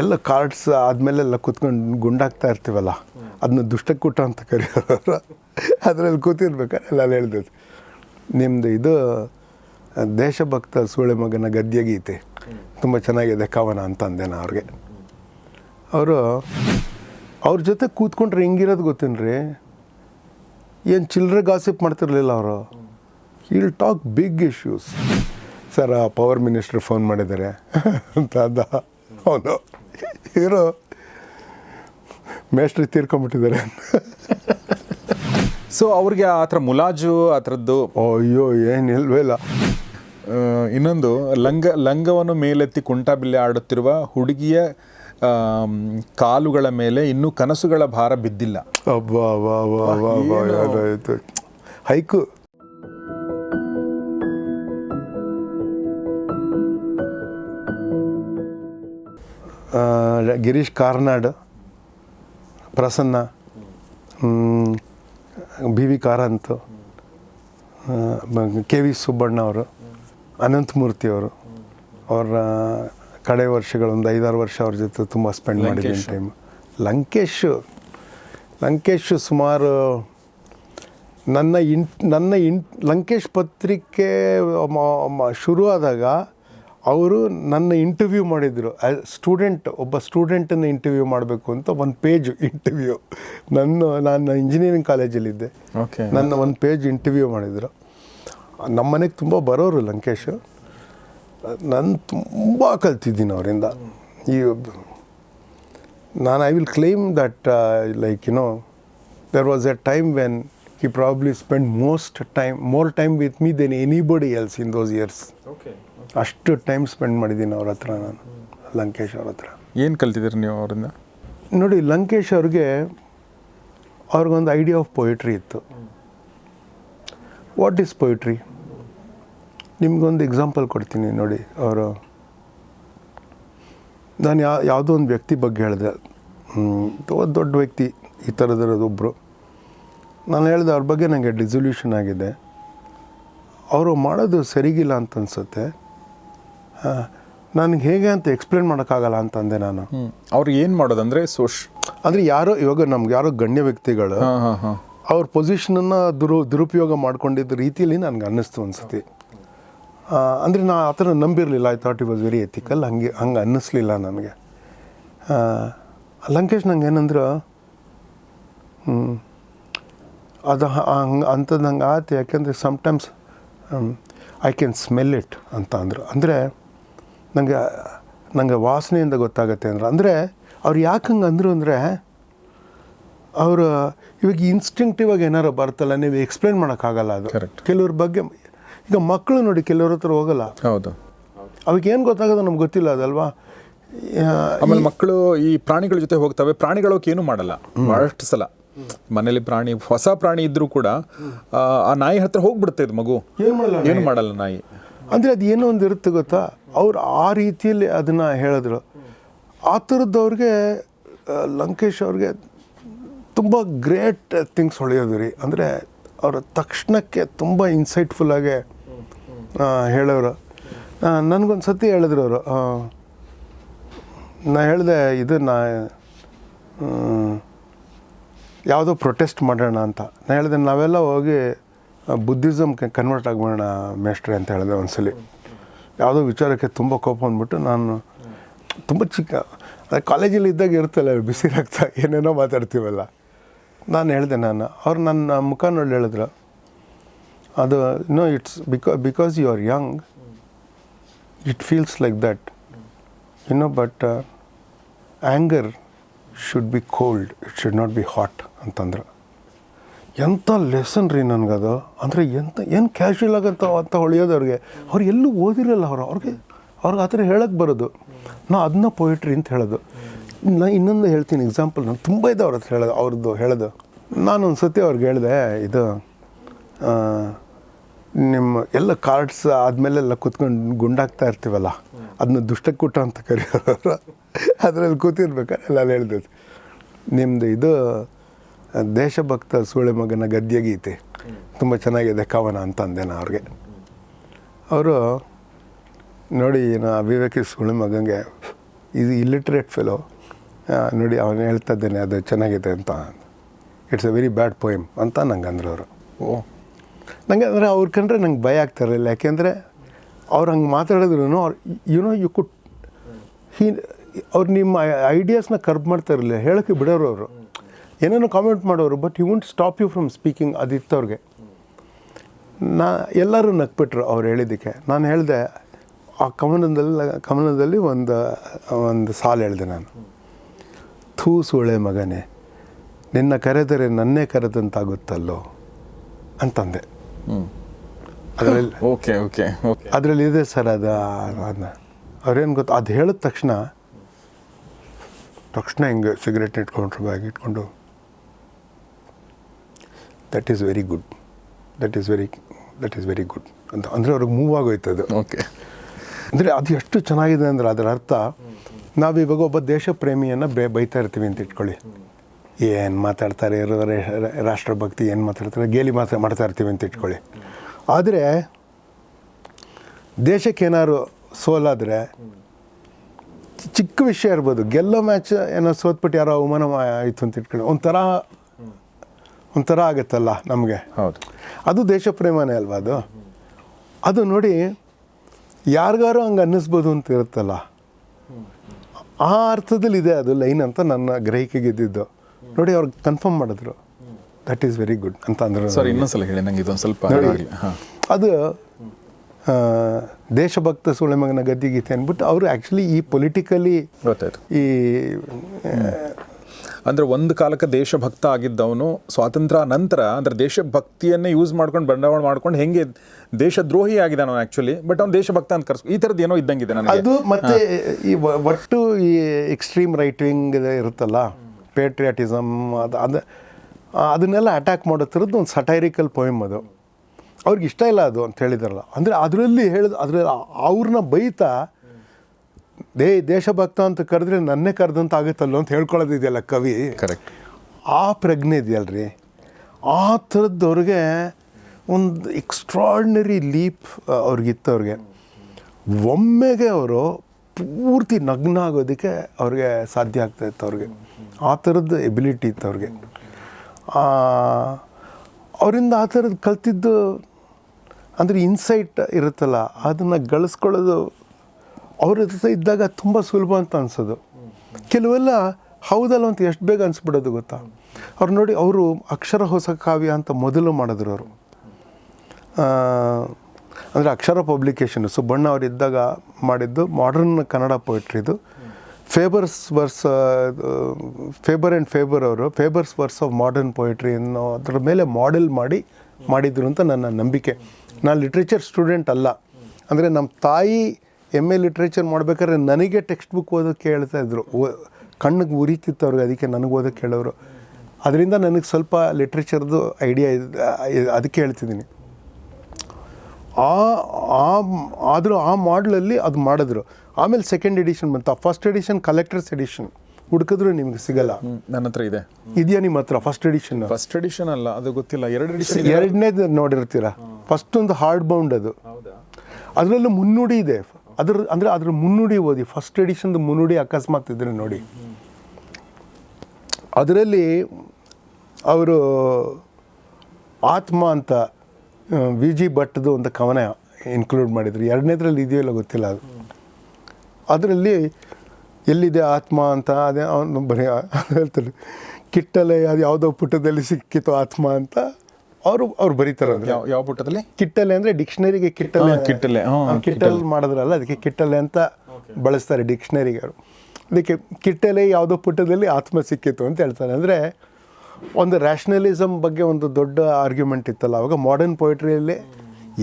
ಎಲ್ಲ ಕಾರ್ಡ್ಸ್ ಆದಮೇಲೆ ಎಲ್ಲ ಕೂತ್ಕೊಂಡು ಗುಂಡಾಗ್ತಾ ಇರ್ತೀವಲ್ಲ, ಅದನ್ನ ದುಷ್ಟಕೂಟ ಅಂತ ಕರೆಯೋರು. ಅದರಲ್ಲಿ ಕೂತಿರ್ಬೇಕಾದ್ರೆ ಎಲ್ಲ ಹೇಳ್ದದ್ದು ನಿಮ್ಮದು ಇದು, ದೇಶಭಕ್ತ ಸೂಳೆ ಮಗನ ಗದ್ಯ ಗೀತೆ. ತುಂಬ ಚೆನ್ನಾಗಿದೆ ಕವನ ಅಂತ ಅಂದೆ ನಾ ಅವ್ರಿಗೆ. ಅವರು, ಅವ್ರ ಜೊತೆ ಕೂತ್ಕೊಂಡ್ರೆ ಹೆಂಗಿರೋದು ಗೊತ್ತೇನ್ರಿ? ಏನು ಚಿಲ್ಲರೆ ಗಾಸಿಪ್ ಮಾಡ್ತಿರ್ಲಿಲ್ಲ ಅವರು? ಇಲ್ talk big issues sir power minister phone ಮಾಡಿದ್ದಾರೆ. ಅಂತ ಅಂದ ಅವನು. ಇವರು ಮೇಸ್ಟ್ರಿ ತೀರ್ಕೊಂಬಿಟ್ಟಿದ್ದಾರೆ. ಸೊ ಅವ್ರಿಗೆ ಆ ಥರ ಮುಲಾಜು ಆ ಥರದ್ದು ಅಯ್ಯೋ ಏನಿಲ್ವೇ ಇಲ್ಲ. ಇನ್ನೊಂದು ಲಂಗ ಲಂಗವನ್ನು ಮೇಲೆತ್ತಿ ಕುಂಟಾಬಿಲ್ಲೆ ಆಡುತ್ತಿರುವ ಹುಡುಗಿಯ ಕಾಲುಗಳ ಮೇಲೆ ಇನ್ನೂ ಕನಸುಗಳ ಭಾರ ಬಿದ್ದಿಲ್ಲ. Haiku. Girish Karnad Prasanna B V Karanth K V Subbanna ಅವರು ಅನಂತಮೂರ್ತಿ ಅವರು ಅವರ ಕಡೆ ವರ್ಷಗಳು ಒಂದು ಐದಾರು ವರ್ಷ ಅವ್ರ ಜೊತೆ ತುಂಬ ಸ್ಪೆಂಡ್ ಮಾಡಿದ್ದೀನಿ ಟೈಮ್ ಲಂಕೇಶ್ ಲಂಕೇಶ್ ಸುಮಾರು ನನ್ನ ಇಂಟ್ ನನ್ನ ಇಂಟ್ ಲಂಕೇಶ್ ಪತ್ರಿಕೆ ಆದಾಗ ಅವರು ನನ್ನ ಇಂಟರ್ವ್ಯೂ ಮಾಡಿದರು. ಸ್ಟೂಡೆಂಟ್ ಒಬ್ಬ ಸ್ಟೂಡೆಂಟನ್ನು ಇಂಟರ್ವ್ಯೂ ಮಾಡಬೇಕು ಅಂತ ಒಂದು ಪೇಜ್ ಇಂಟರ್ವ್ಯೂ ನನ್ನ ನಾನು ಇಂಜಿನಿಯರಿಂಗ್ ಕಾಲೇಜಲ್ಲಿದ್ದೆ ಓಕೆ ನನ್ನ ಒಂದು ಪೇಜ್ ಇಂಟರ್ವ್ಯೂ ಮಾಡಿದರು. ನಮ್ಮ ಮನೆಗೆ ತುಂಬ ಬರೋರು ಲಂಕೇಶ್. ನಾನು ತುಂಬ ಕಲ್ತಿದ್ದೀನಿ ಅವರಿಂದ. ಈ ನಾನು I will claim that like you know there was a time when he probably spend most time more time with me than anybody else in those years okay ಅಷ್ಟು ಟೈಮ್ ಸ್ಪೆಂಡ್ ಮಾಡಿದ್ದೀನಿ ಅವ್ರ ಹತ್ರ ನಾನು ಲಂಕೇಶ್ ಅವ್ರ ಹತ್ರ. ಏನು ಕಲ್ತಿದ್ದೀರಿ ನೀವು ಅವರಿಂದ? ನೋಡಿ ಲಂಕೇಶ್ ಅವ್ರಿಗೆ ಅವ್ರಿಗೊಂದು ಐಡಿಯಾ ಆಫ್ ಪೊಯಿಟ್ರಿ ಇತ್ತು. ವಾಟ್ ಈಸ್ ಪೊಯಿಟ್ರಿ ನಿಮಗೊಂದು ಎಕ್ಸಾಂಪಲ್ ಕೊಡ್ತೀನಿ ನೋಡಿ ಅವರು. ನಾನು ಯಾ ಯಾವುದೋ ಒಂದು ವ್ಯಕ್ತಿ ಬಗ್ಗೆ ಹೇಳಿದೆ. ತುಂಬ ದೊಡ್ಡ ವ್ಯಕ್ತಿ ಈ ಒಬ್ಬರು ನಾನು ಹೇಳಿದೆ ಅವ್ರ ಬಗ್ಗೆ ನನಗೆ ಡಿಸೊಲ್ಯೂಷನ್ ಆಗಿದೆ. ಅವರು ಮಾಡೋದು ಸರಿಗಿಲ್ಲ ಅಂತ ಅನ್ಸುತ್ತೆ. ನನಗೆ ಹೇಗೆ ಅಂತ ಎಕ್ಸ್ಪ್ಲೇನ್ ಮಾಡೋಕ್ಕಾಗಲ್ಲ ಅಂತಂದೆ ನಾನು. ಅವ್ರು ಏನು ಮಾಡೋದು ಅಂದರೆ ಸೋಶ್ ಅಂದರೆ ಯಾರೋ ಇವಾಗ ನಮ್ಗೆ ಯಾರೋ ಗಣ್ಯ ವ್ಯಕ್ತಿಗಳು ಅವ್ರ ಪೊಸಿಷನನ್ನು ದುರು ದುರುಪಯೋಗ ಮಾಡ್ಕೊಂಡಿದ್ದ ರೀತಿಯಲ್ಲಿ ನನಗೆ ಅನ್ನಿಸ್ತು ಅನ್ಸುತ್ತೆ. ಅಂದರೆ ನಾ ಆ ಥರ ನಂಬಿರಲಿಲ್ಲ. I thought it was very ethical ಹಂಗೆ ಹಂಗೆ ಅನ್ನಿಸ್ಲಿಲ್ಲ ನನಗೆ. ಲಂಕೇಶ್ ನಂಗೆ ಏನಂದ್ರೆ ಹ್ಞೂ ಅದು ಹಂಗೆ ಅಂಥದ್ದು ಹಂಗೆ ಆಯ್ತು ಯಾಕೆಂದರೆ sometimes I can smell it ಅಂತ ಅಂದರು. ಅಂದರೆ ನನಗೆ ನನಗೆ ವಾಸನೆಯಿಂದ ಗೊತ್ತಾಗತ್ತೆ ಅಂದ್ರೆ ಅಂದರೆ ಅವ್ರು ಯಾಕೆ ಹಂಗೆ ಅಂದರು ಅಂದರೆ ಅವರು ಇವಾಗ ಇನ್ಸ್ಟಿಂಕ್ಟಿವ್ ಆಗಿ ಏನಾರು ಬರ್ತಲ್ಲ ನೀವು ಎಕ್ಸ್ಪ್ಲೇನ್ ಮಾಡೋಕ್ಕಾಗಲ್ಲ ಅದು. ಕೆಲವ್ರ ಬಗ್ಗೆ ಈಗ ಮಕ್ಕಳು ನೋಡಿ ಕೆಲವ್ರ ಹತ್ರ ಹೋಗಲ್ಲ. ಹೌದು. ಅವಕ್ಕೆ ಏನು ಗೊತ್ತಾಗೋದು ನಮ್ಗೆ ಗೊತ್ತಿಲ್ಲ ಅದಲ್ವಾ? ಆಮೇಲೆ ಮಕ್ಕಳು ಈ ಪ್ರಾಣಿಗಳ ಜೊತೆ ಹೋಗ್ತವೆ. ಪ್ರಾಣಿಗಳು ಏನು ಮಾಡಲ್ಲ. ಬಹಳಷ್ಟು ಸಲ. ಮನೇಲಿ ಪ್ರಾಣಿ ಹೊಸ ಪ್ರಾಣಿ ಇದ್ರೂ ಕೂಡ ಆ, ನಾಯಿ ಹತ್ರ ಹೋಗ್ಬಿಡುತ್ತೆ ಇದು ಮಗು. ಏನ್ ಮಾಡಲ್ಲ ಏನು ಮಾಡಲ್ಲ ನಾಯಿ? ಅಂದರೆ ಅದು ಏನೋ ಒಂದು ಇರುತ್ತೆ ಗೊತ್ತಾ? ಅವ್ರು ಆ ರೀತಿಯಲ್ಲಿ ಅದನ್ನು ಹೇಳಿದ್ರು ಆ ಥರದ್ದವ್ರಿಗೆ ಲಂಕೇಶ್ ಅವ್ರಿಗೆ ತುಂಬ ಗ್ರೇಟ್ ಥಿಂಗ್ಸ್ ಹೊಳೆಯೋದು ರೀ. ಅಂದರೆ ಅವರ ತಕ್ಷಣಕ್ಕೆ ತುಂಬ ಆಗಿ ಹೇಳೋರು. ನನಗೊಂದು ಸತಿ ಹೇಳಿದ್ರು ಅವರು ನಾ ಹೇಳಿದೆ ಇದು ನಾ ಯಾವುದೋ ಪ್ರೊಟೆಸ್ಟ್ ಮಾಡೋಣ ಅಂತ. ನಾ ಹೇಳಿದೆ ನಾವೆಲ್ಲ ಹೋಗಿ ಬುದ್ಧಿಸಮ್ಗೆ ಕನ್ವರ್ಟ್ ಆಗ್ಬೋಣ ಮೇಷ್ಟ್ರೆ ಅಂತ ಹೇಳಿದೆ ಒಂದ್ಸಲಿ. ಯಾವುದೋ ವಿಚಾರಕ್ಕೆ ತುಂಬ ಕೋಪ ಅಂದ್ಬಿಟ್ಟು ನಾನು ತುಂಬ ಚಿಕ್ಕ, ಅದೇ ಕಾಲೇಜಲ್ಲಿ ಇದ್ದಾಗ ಇರುತ್ತಲ್ಲ, ಬಿಸಿ ರಕ್ತ, ಏನೇನೋ ಮಾತಾಡ್ತೀವಲ್ಲ. ನಾನು ಹೇಳಿದೆ ನಾನು, ಅವ್ರು ನನ್ನ ಮುಖ ನೋಡಿ ಹೇಳಿದ್ರು. ಅದು no it's because because you are young it feels like that I know but anger should be cold it should not be hot ಅಂತಂದ್ರು. ಎಂಥ ಲೆಸನ್ ರೀ ನನಗದು? ಅಂದರೆ ಎಂಥ ಏನು ಕ್ಯಾಶುಯಲ್ ಆಗಂತ ಅಂತ ಹೊಳೆಯೋದು ಅವ್ರಿಗೆ. ಅವ್ರು ಎಲ್ಲೂ ಓದಿರಲ್ಲ ಅವರು. ಅವ್ರಿಗೆ ಅವ್ರಿಗೆ ಆ ಥರ ಹೇಳಕ್ಕೆ ಬರೋದು. ನಾ ಅದನ್ನ ಪೊಯಿಟ್ರಿ ಅಂತ ಹೇಳೋದು. ನಾ ಇನ್ನೊಂದು ಹೇಳ್ತೀನಿ ಎಕ್ಸಾಂಪಲ್ ನಾನು ತುಂಬ ಇದೆ ಅವ್ರ ಹತ್ರ ಹೇಳೋದು ಅವ್ರದ್ದು ಹೇಳೋದು. ನಾನು ಒಂದು ಸತಿ ಅವ್ರಿಗೆ ಹೇಳಿದೆ, ಇದು ನಿಮ್ಮ ಎಲ್ಲ ಕಾರ್ಡ್ಸ್ ಆದಮೇಲೆಲ್ಲ ಕೂತ್ಕೊಂಡು ಗುಂಡಾಗ್ತಾ ಇರ್ತೀವಲ್ಲ ಅದನ್ನ ದುಷ್ಟಕೂಟ ಅಂತ ಕರೆಯೋರು ಅದರಲ್ಲಿ ಕೂತಿರ್ಬೇಕಾದ್ರೆ ಎಲ್ಲ ಹೇಳಿದ್ರು ನಿಮ್ಮದು ಇದು ದೇಶಭಕ್ತ ಸೂಳೆ ಮಗನ ಗದ್ಯ ಗೀತೆ. ತುಂಬ ಚೆನ್ನಾಗಿದೆ ಕವನ ಅಂತ ಅಂದೆ ನಾ ಅವ್ರಿಗೆ. ಅವರು ನೋಡಿ ನಾ ಅವಿವೇಕಿ ಸೂಳೆ ಮಗಂಗೆ, ಇದು ಇಲ್ಲಿಟ್ರೇಟ್ ಫೆಲೋ ನೋಡಿ ಅವನು ಹೇಳ್ತಾ ಇದ್ದೇನೆ ಅದು ಚೆನ್ನಾಗಿದೆ ಅಂತ. It's a very bad poem ಅಂತ ನಂಗೆ ಅಂದರು ಅವರು. ಓ. ನಂಗೆ ಅಂದರೆ ಅವ್ರು ಕಂಡ್ರೆ ನಂಗೆ ಭಯ ಆಗ್ತಾ ಇರಲಿಲ್ಲ. ಯಾಕೆಂದರೆ ಅವ್ರು ಹಂಗೆ ಮಾತಾಡಿದ್ರು ಅವ್ರು ಯುನೋ ಯು ಕುಡ್ ಹೀ ಅವ್ರು ನಿಮ್ಮ ಐಡಿಯಾಸ್ನ ಕರ್ಬ್ ಮಾಡ್ತಾ ಇರಲಿಲ್ಲ. ಹೇಳೋಕ್ಕೆ ಬಿಡೋರು ಅವರು. ಏನೇನೋ ಕಾಮೆಂಟ್ ಮಾಡೋರು but you won't stop you from speaking ಅದಿತ್ತವ್ರಿಗೆ ನಾ ಎಲ್ಲರೂ ನಕ್ಬಿಟ್ರು ಅವ್ರು ಹೇಳಿದ್ದಕ್ಕೆ. ನಾನು ಹೇಳಿದೆ ಆ ಕವನದಲ್ಲಿ ಕಮನದಲ್ಲಿ ಒಂದು ಒಂದು ಸಾಲು ಹೇಳಿದೆ ನಾನು. ಥೂ ಸೂಳೆ ಮಗನೇ ನಿನ್ನ ಕರೆದರೆ ನನ್ನೇ ಕರೆದಂತಾಗುತ್ತಲ್ಲೋ ಅಂತಂದೆ. ಅದರಲ್ಲಿ ಓಕೆ ಓಕೆ ಓಕೆ. ಅದರಲ್ಲಿ ಇದೆ ಸರ್ ಅದು ಅದನ್ನ ಅವ್ರೇನು ಗೊತ್ತು ಅದು ಹೇಳಿದ ತಕ್ಷಣ ತಕ್ಷಣ ಹಿಂಗೆ ಸಿಗರೇಟ್ ಇಟ್ಕೊಂಡ್ರು ಬ್ಯಾಗ್ ಇಟ್ಕೊಂಡು that is very good that is very that is very good ಅಂತ ಅಂದರೆ ಅವ್ರಿಗೆ ಮೂವ್ ಆಗೋಯ್ತು ಅದು. ಓಕೆ ಅಂದರೆ ಅದು ಎಷ್ಟು ಚೆನ್ನಾಗಿದೆ ಅಂದರೆ ಅದರ ಅರ್ಥ ನಾವಿವಾಗ ಒಬ್ಬ ದೇಶ ಪ್ರೇಮಿಯನ್ನು ಬೇ ಬೈತಾ ಇರ್ತೀವಿ ಅಂತ ಇಟ್ಕೊಳ್ಳಿ. ಏನು ಮಾತಾಡ್ತಾರೆ ರಾಷ್ಟ್ರಭಕ್ತಿ ಏನು ಮಾತಾಡ್ತಾರೆ ಗೇಲಿ ಮಾತ್ರ ಮಾಡ್ತಾ ಇರ್ತೀವಿ ಅಂತ ಇಟ್ಕೊಳ್ಳಿ. ಆದರೆ ದೇಶಕ್ಕೇನಾದ್ರು ಸೋಲಾದರೆ ಚಿಕ್ಕ ವಿಷಯ ಇರ್ಬೋದು. ಗೆಲ್ಲೋ ಮ್ಯಾಚ್ ಏನೋ ಸೋತ್ಬಿಟ್ಟು ಯಾರೋ ಅವಮಾನ ಆಯಿತು ಅಂತ ಇಟ್ಕೊಳ್ಳಿ. ಒಂಥರ ಒಂಥರ ಆಗುತ್ತಲ್ಲ ನಮಗೆ. ಹೌದು. ಅದು ದೇಶ ಪ್ರೇಮನೇ ಅಲ್ವಾ ಅದು? ಅದು ನೋಡಿ ಯಾರಿಗಾರು ಹಂಗೆ ಅನ್ನಿಸ್ಬೋದು ಅಂತ ಇರುತ್ತಲ್ಲ? ಆ ಅರ್ಥದಲ್ಲಿ ಇದೆ ಅದು ಲೈನ್ ಅಂತ ನನ್ನ ಗ್ರಹಿಕೆಗೆ ಇದ್ದಿದ್ದು ನೋಡಿ ಅವ್ರಿಗೆ ಕನ್ಫರ್ಮ್ ಮಾಡಿದ್ರು. ದಟ್ ಈಸ್ ವೆರಿ ಗುಡ್ ಅಂತ ಅಂದರು ಸರ್ ಇನ್ನೊಂದ್ಸಲ ಹೇಳಿ ನಂಗೆ ಇದೊಂದು ಸ್ವಲ್ಪ ಅದು ದೇಶಭಕ್ತ ಸುಳೆಮಗನ ಗದ್ದಿಗೀತೆ ಅಂದ್ಬಿಟ್ಟು ಅವರು ಆ್ಯಕ್ಚುಲಿ ಈ ಪೊಲಿಟಿಕಲಿ ಗೊತ್ತಾಯ್ತು. ಈ ಅಂದ್ರೆ ಒಂದು ಕಾಲಕ್ಕೆ ದೇಶಭಕ್ತ ಆಗಿದ್ದವನು ಸ್ವಾತಂತ್ರ್ಯ ನಂತರ ಅಂದ್ರೆ ದೇಶಭಕ್ತಿಯನ್ನೇ ಯೂಸ್ ಮಾಡ್ಕೊಂಡು ಬಂಡವಾಳ ಮಾಡ್ಕೊಂಡು ಹೆಂಗೆ ದೇಶದ್ರೋಹಿ ಆಗಿದಾನ ಅವನು ಆ್ಯಕ್ಚುಲಿ ಬಟ್ ಅವ್ನು ದೇಶಭಕ್ತ ಅಂತ ಕರ್ಸ್ ಈ ಥರದ್ದು ಏನೋ ಇದ್ದಂಗಿದೆ ನನಗೆ. ಅದು ಮತ್ತೆ ಈ ಒಟ್ಟು ಈ ಎಕ್ಸ್ಟ್ರೀಮ್ ರೈಟ್ ವಿಂಗ್ ಇರುತ್ತಲ್ಲ ಪೇಟ್ರಿಯಾಟಿಸಮ್ ಅದು ಅದು ಅದನ್ನೆಲ್ಲ ಅಟ್ಯಾಕ್ ಮಾಡೋ ಥರದ್ದು ಒಂದು ಸಟೈರಿಕಲ್ ಪೊಯಮ್ ಅದು. ಅವ್ರಿಗೆ ಇಷ್ಟ ಇಲ್ಲ ಅದು ಅಂತ ಹೇಳಿದಾರಲ್ಲ. ಅಂದರೆ ಅದರಲ್ಲಿ ಹೇಳಿದ ಅದರಲ್ಲಿ ಅವ್ರನ್ನ ಬೈತಾ ದೇ ದೇಶಭಕ್ತ ಅಂತ ಕರೆದ್ರೆ ನನ್ನೇ ಕರೆದಂತ ಆಗುತ್ತಲ್ಲೋ ಅಂತ ಹೇಳ್ಕೊಳ್ಳೋದಿದೆಯಲ್ಲ ಕವಿ? ಕರೆಕ್ಟ್ ಆ ಪ್ರಜ್ಞೆ ಇದೆಯಲ್ರಿ. ಆ ಥರದ್ದವ್ರಿಗೆ ಒಂದು ಎಕ್ಸ್ಟ್ರಾಡ್ನರಿ ಲೀಪ್ ಅವ್ರಿಗಿತ್ತು ಅವ್ರಿಗೆ ಒಮ್ಮೆಗೆ ಅವರು ಪೂರ್ತಿ ನಗ್ನ ಆಗೋದಕ್ಕೆ ಅವ್ರಿಗೆ ಸಾಧ್ಯ ಆಗ್ತಾ ಇತ್ತು ಅವ್ರಿಗೆ. ಆ ಥರದ್ದು ಎಬಿಲಿಟಿ ಇತ್ತು ಅವ್ರಿಗೆ. ಅವರಿಂದ ಆ ಥರದ್ದು ಕಲ್ತಿದ್ದು ಅಂದರೆ ಇನ್ಸೈಟ್ ಇರುತ್ತಲ್ಲ ಅದನ್ನು ಗಳಿಸ್ಕೊಳ್ಳೋದು ಅವ್ರ ಜೊತೆ ಇದ್ದಾಗ ತುಂಬ ಸುಲಭ ಅಂತ ಅನ್ಸೋದು. ಕೆಲವೆಲ್ಲ ಹೌದಲ್ಲ ಅಂತ ಎಷ್ಟು ಬೇಗ ಅನ್ಸ್ಬಿಡೋದು ಗೊತ್ತಾ? ಅವ್ರು ನೋಡಿ ಅವರು ಅಕ್ಷರ ಹೊಸ ಕಾವ್ಯ ಅಂತ ಮೊದಲು ಮಾಡಿದ್ರು ಅವರು. ಅಂದರೆ ಅಕ್ಷರ ಪಬ್ಲಿಕೇಶನ್ ಸುಬ್ಬಣ್ಣ ಅವರು ಇದ್ದಾಗ ಮಾಡಿದ್ದು modern Kannada ಪೊಯಿಟ್ರಿದು Faber's verse Faber and Faber ಅವರು Faber's verse of modern poetry ಅನ್ನೋ ಅದ್ರ ಮೇಲೆ ಮಾಡೆಲ್ ಮಾಡಿ ಮಾಡಿದ್ರು ಅಂತ ನನ್ನ ನಂಬಿಕೆ. ನಾನು ಲಿಟ್ರೇಚರ್ ಸ್ಟೂಡೆಂಟ್ ಅಲ್ಲ. ಅಂದರೆ ನಮ್ಮ ತಾಯಿ ಎಂ ಎ ಲಿಟ್ರೇಚರ್ ಮಾಡ್ಬೇಕಾದ್ರೆ ನನಗೆ ಟೆಕ್ಸ್ಟ್ ಬುಕ್ ಓದೋಕ್ಕೆ ಹೇಳ್ತಾ ಇದ್ರು ಕಣ್ಣಿಗೆ ಉರಿತಿತ್ತು ಅವ್ರಿಗೆ ಅದಕ್ಕೆ ನನಗೆ ಓದೋಕ್ಕೆ ಹೇಳೋರು ಅದರಿಂದ ನನಗೆ ಸ್ವಲ್ಪ ಲಿಟ್ರೇಚರ್ದು ಐಡಿಯಾ ಇದೆ ಅದಕ್ಕೆ ಹೇಳ್ತಿದ್ದೀನಿ. ಆ ಆ ಆದರೂ ಆ ಮಾಡಲಲ್ಲಿ ಅದು ಮಾಡಿದ್ರು. ಆಮೇಲೆ ಸೆಕೆಂಡ್ ಎಡಿಷನ್ ಬಂತು. ಆ ಫಸ್ಟ್ ಎಡಿಷನ್ ಕಲೆಕ್ಟರ್ಸ್ ಎಡಿಷನ್ ಹುಡುಕಿದ್ರು ನಿಮಗೆ ಸಿಗಲ್ಲ. ನನ್ನ ಹತ್ರ ಇದೆ. ಇದೆಯಾ ನಿಮ್ಮ ಹತ್ರ ಫಸ್ಟ್ ಎಡಿಷನ್ ಫಸ್ಟ್ ಎಡಿಷನ್ ಅಲ್ಲ ಅದು ಗೊತ್ತಿಲ್ಲ. ಎರಡು ಎಡಿಷನ್ ಎರಡನೇದು ನೋಡಿರ್ತೀರಾ? ಫಸ್ಟ್ ಒಂದು ಹಾರ್ಡ್ ಬೌಂಡ್ ಅದು ಅದರಲ್ಲೂ ಮುನ್ನುಡಿ ಇದೆ. ಅದ್ರ ಅಂದರೆ ಅದ್ರ ಮುನ್ನುಡಿ ಓದಿ ಫಸ್ಟ್ ಎಡಿಷನ್ದು ಮುನ್ನುಡಿ ಅಕಸ್ಮಾತ್ ಇದ್ರೆ ನೋಡಿ. ಅದರಲ್ಲಿ ಅವರು ಆತ್ಮ ಅಂತ ವಿ ಜಿ ಭಟ್ದು ಒಂದು ಕವನ ಇನ್ಕ್ಲೂಡ್ ಮಾಡಿದ್ರು. ಎರಡನೇದ್ರಲ್ಲಿ ಇದೆಯೋ ಇಲ್ಲ ಗೊತ್ತಿಲ್ಲ ಅದು. ಅದರಲ್ಲಿ ಎಲ್ಲಿದೆ ಆತ್ಮ ಅಂತ, ಅದೇ ಅವನು ಬರೀ ಹೇಳ್ತಾರೆ ಕಿಟ್ಟಲೆ ಅದು ಯಾವುದೋ ಪುಟದಲ್ಲಿ ಸಿಕ್ಕಿತು ಆತ್ಮ ಅಂತ. ಅವರು ಅವ್ರು ಬರೀತಾರೆ ಅಂದ್ರೆ ಯಾವ ಯಾವ ಪುಟದಲ್ಲಿ? ಕಿಟ್ಟಲೆ ಅಂದ್ರೆ ಡಿಕ್ಷನರಿಗೆ ಕಿಟ್ಟಲೆ. ಕಿಟ್ಟಲೆ, ಕಿಟ್ಟಲ್. ಮಾಡಿದ್ರಲ್ಲ ಅದಕ್ಕೆ ಕಿಟ್ಟಲೆ ಅಂತ ಬಳಸ್ತಾರೆ ಡಿಕ್ಷನರಿಗೆ ಅವರು. ಅದಕ್ಕೆ ಕಿಟ್ಟಲೆ ಯಾವುದೋ ಪುಟದಲ್ಲಿ ಆತ್ಮ ಸಿಕ್ಕಿತ್ತು ಅಂತ ಹೇಳ್ತಾರೆ. ಅಂದರೆ ಒಂದು ರ್ಯಾಷನಲಿಸಮ್ ಬಗ್ಗೆ ಒಂದು ದೊಡ್ಡ ಆರ್ಗ್ಯುಮೆಂಟ್ ಇತ್ತಲ್ಲ ಅವಾಗ ಮಾಡರ್ನ್ ಪೊಯಿಟ್ರಿಯಲ್ಲಿ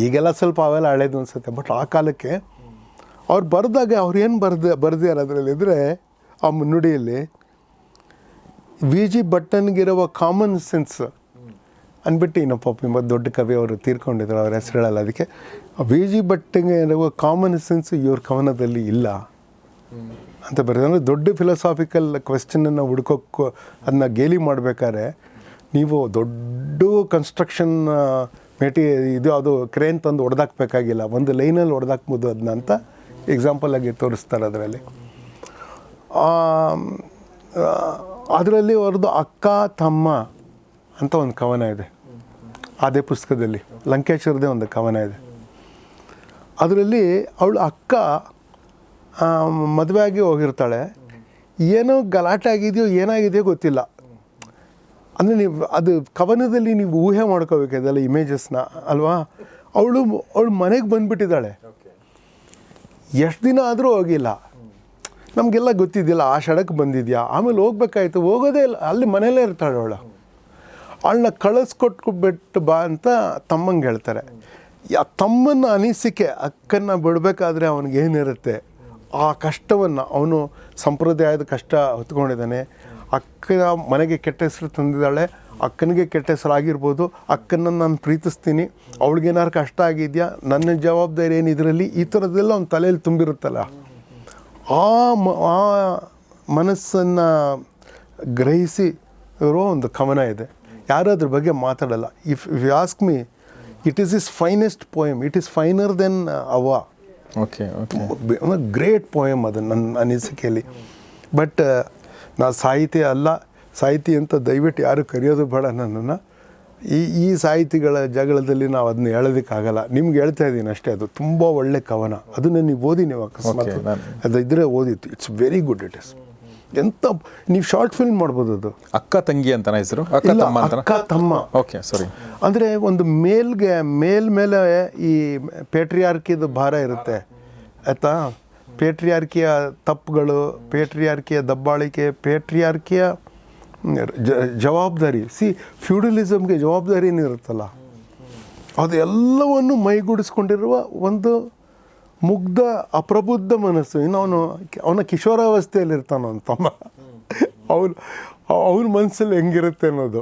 ಈಗೆಲ್ಲ ಸ್ವಲ್ಪ ಅವೆಲ್ಲ ಹಳೇದು ಅನ್ಸುತ್ತೆ. ಬಟ್ ಆ ಕಾಲಕ್ಕೆ ಅವ್ರು ಬರೆದಾಗ ಅವ್ರು ಏನು ಬರೆದ ಬರ್ದಿದ್ದಾರೆ ಅದರಲ್ಲಿ ಇದ್ರೆ ಆ ಮುನ್ನುಡಿಯಲ್ಲಿ ವಿ ಜಿ ಭಟ್ಟನ್ಗಿರುವ ಕಾಮನ್ ಸೆನ್ಸ್ ಅಂದ್ಬಿಟ್ಟು ಇನ್ನೊಬ್ಬ ಪಾಪ ಎಂಬ ದೊಡ್ಡ ಕವಿ ಅವರು ತೀರ್ಕೊಂಡಿದ್ರು ಅವ್ರ ಹೆಸರು ಹೇಳಲ್ಲ ಅದಕ್ಕೆ ವಿ ಜಿ ಭಟ್ಟಿಗೆ ಇರುವ ಕಾಮನ್ ಸೆನ್ಸ್ ಇವ್ರ ಕವನದಲ್ಲಿ ಇಲ್ಲ. ಅಂತ ಬರೋದು ಅಂದರೆ ದೊಡ್ಡ ಫಿಲಾಸಾಫಿಕಲ್ ಕ್ವೆಶನನ್ನು ಹುಡ್ಕೋಕ್ಕೂ ಅದನ್ನ ಗೇಲಿ ಮಾಡಬೇಕಾದ್ರೆ ನೀವು ದೊಡ್ಡ ಕನ್ಸ್ಟ್ರಕ್ಷನ್ ಮೇಟಿ ಇದು ಅದು ಕ್ರೇನ್ ತಂದು ಹೊಡೆದಾಕ್ಬೇಕಾಗಿಲ್ಲ ಒಂದು ಲೈನಲ್ಲಿ ಹೊಡೆದಾಕ್ಬೋದು ಅದನ್ನ ಅಂತ ಎಕ್ಸಾಂಪಲಾಗಿ ತೋರಿಸ್ತಾರೆ ಅದರಲ್ಲಿ. ಅದರಲ್ಲಿ ಅವ್ರದ್ದು ಅಕ್ಕ, ತಮ್ಮ ಅಂತ ಒಂದು ಕವನ ಇದೆ. ಅದೇ ಪುಸ್ತಕದಲ್ಲಿ. ಲಂಕೇಶ್ವರದೇ ಒಂದು ಕವನ ಇದೆ. ಅದರಲ್ಲಿ ಅವಳು ಅಕ್ಕ ಮದುವೆ ಆಗಿ ಹೋಗಿರ್ತಾಳೆ. ಏನೋ ಗಲಾಟೆ ಆಗಿದೆಯೋ, ಏನಾಗಿದೆಯೋ ಗೊತ್ತಿಲ್ಲ. ಅಂದರೆ ನೀವು, ಅದು ಕವನದಲ್ಲಿ ನೀವು ಊಹೆ ಮಾಡ್ಕೋಬೇಕು ಅದೆಲ್ಲ ಇಮೇಜಸ್ನ ಅಲ್ವಾ? ಅವಳು ಅವಳು ಮನೆಗೆ ಬಂದುಬಿಟ್ಟಿದ್ದಾಳೆ. ಎಷ್ಟು ದಿನ ಆದರೂ ಹೋಗಿಲ್ಲ. ನಮಗೆಲ್ಲ ಗೊತ್ತಿದ್ದಿಲ್ಲ ಆ ಷಡಕ್ಕೆ ಬಂದಿದ್ಯಾ? ಆಮೇಲೆ ಹೋಗ್ಬೇಕಾಯ್ತು, ಹೋಗೋದೇ ಇಲ್ಲ. ಅಲ್ಲಿ ಮನೆಯಲ್ಲೇ ಇರ್ತಾಳೆ ಅವಳು. ಅವಳನ್ನ ಕಳಿಸ್ಕೊಟ್ಬಿಟ್ಟು ಬಾ ಅಂತ ತಮ್ಮಂಗೆ ಹೇಳ್ತಾರೆ. ಯಾ ತಮ್ಮನ ಅನಿಸಿಕೆ ಅಕ್ಕನ್ನು ಬಿಡಬೇಕಾದ್ರೆ ಅವನಿಗೇನಿರುತ್ತೆ ಆ ಕಷ್ಟವನ್ನು ಅವನು ಸಂಪ್ರದಾಯದ ಕಷ್ಟ ಹೊತ್ಕೊಂಡಿದ್ದಾನೆ. ಅಕ್ಕನ ಮನೆಗೆ ಕೆಟ್ಟ ಹೆಸರು ತಂದಿದ್ದಾಳೆ. ಅಕ್ಕನಿಗೆ ಕೆಟ್ಟ ಹೆಸರು ಆಗಿರ್ಬೋದು. ಅಕ್ಕನನ್ನು ನಾನು ಪ್ರೀತಿಸ್ತೀನಿ. ಅವಳಿಗೇನಾರು ಕಷ್ಟ ಆಗಿದೆಯಾ? ನನ್ನ ಜವಾಬ್ದಾರಿ ಏನು ಇದರಲ್ಲಿ? ಈ ಥರದ್ದೆಲ್ಲ ಅವ್ನ ತಲೆಯಲ್ಲಿ ತುಂಬಿರುತ್ತಲ್ಲ. ಆ ಮ, ಆ ಮನಸ್ಸನ್ನು ಗ್ರಹಿಸಿ ಇರೋ ಒಂದು ಕವನ ಇದೆ. ಯಾರು ಅದ್ರ ಬಗ್ಗೆ ಮಾತಾಡಲ್ಲ. If you ask me it is is finest poem it is finer than ಅವ ಓಕೆ ಗ್ರೇಟ್ ಪೋಯಮ್ ಅದು ನನ್ನ ಅನಿಸಿಕೆಯಲ್ಲಿ. ಬಟ್ ನಾ ಸಾಹಿತಿ ಅಲ್ಲ. ಸಾಹಿತಿ ಅಂತ ದಯವಿಟ್ಟು ಯಾರು ಕರೆಯೋದು ಬೇಡ ನನ್ನನ್ನು. ಈ ಈ ಸಾಹಿತಿಗಳ ಜಗಳದಲ್ಲಿ ನಾವು ಅದನ್ನ ಹೇಳೋದಕ್ಕಾಗಲ್ಲ. ನಿಮ್ಗೆ ಹೇಳ್ತಾ ಇದ್ದೀನಿ ಅಷ್ಟೇ ಅದು ತುಂಬ ಒಳ್ಳೆ ಕವನ. ಅದನ್ನ ನೀವು ಓದಿ ನೀವು ಅಕಸ್ಮಾತ್. ಅದು ಇದ್ರೆ ಓದಿತ್ತು. It's very good it is ಎಂಥ ನೀವು ಶಾರ್ಟ್ ಫಿಲ್ಮ್ ಮಾಡ್ಬೋದು ಅದು. ಅಕ್ಕ ತಂಗಿ ಅಂತ ಹೆಸರು? ಅಕ್ಕ ತಮ್ಮ ಅಕ್ಕ ತಮ್ಮ. ಓಕೆ ಸಾರಿ ಅಂದರೆ ಒಂದು ಮೇಲ್ಗೆ ಮೇಲ್ ಮೇಲೆ ಈ ಪೇಟ್ರಿಯಾರ್ಕಿದು ಭಾರ ಇರುತ್ತೆ. ಆಯಿತಾ? ಪೇಟ್ರಿಯಾರ್ಕಿಯ ತಪ್ಪುಗಳು ಪೇಟ್ರಿಯಾರ್ಕಿಯ ದಬ್ಬಾಳಿಕೆ ಪೇಟ್ರಿಯಾರ್ಕಿಯ ಜವಾಬ್ದಾರಿ. ಸಿ ಫ್ಯೂಡಲಿಸಮ್ಗೆ ಜವಾಬ್ದಾರಿನೂ ಇರುತ್ತಲ್ಲ. ಅದೆಲ್ಲವನ್ನು ಮೈಗೂಡಿಸ್ಕೊಂಡಿರುವ ಒಂದು ಮುಗ್ಧ ಅಪ್ರಬುದ್ಧ ಮನಸ್ಸು. ಇನ್ನು ಅವನು ಅವನ ಕಿಶೋರಾವಸ್ಥೆಯಲ್ಲಿ ಇರ್ತಾನ ಅವನ ತಮ್ಮ ಅವನು ಅವನ ಮನಸ್ಸಲ್ಲಿ ಹೆಂಗಿರುತ್ತೆ ಅನ್ನೋದು.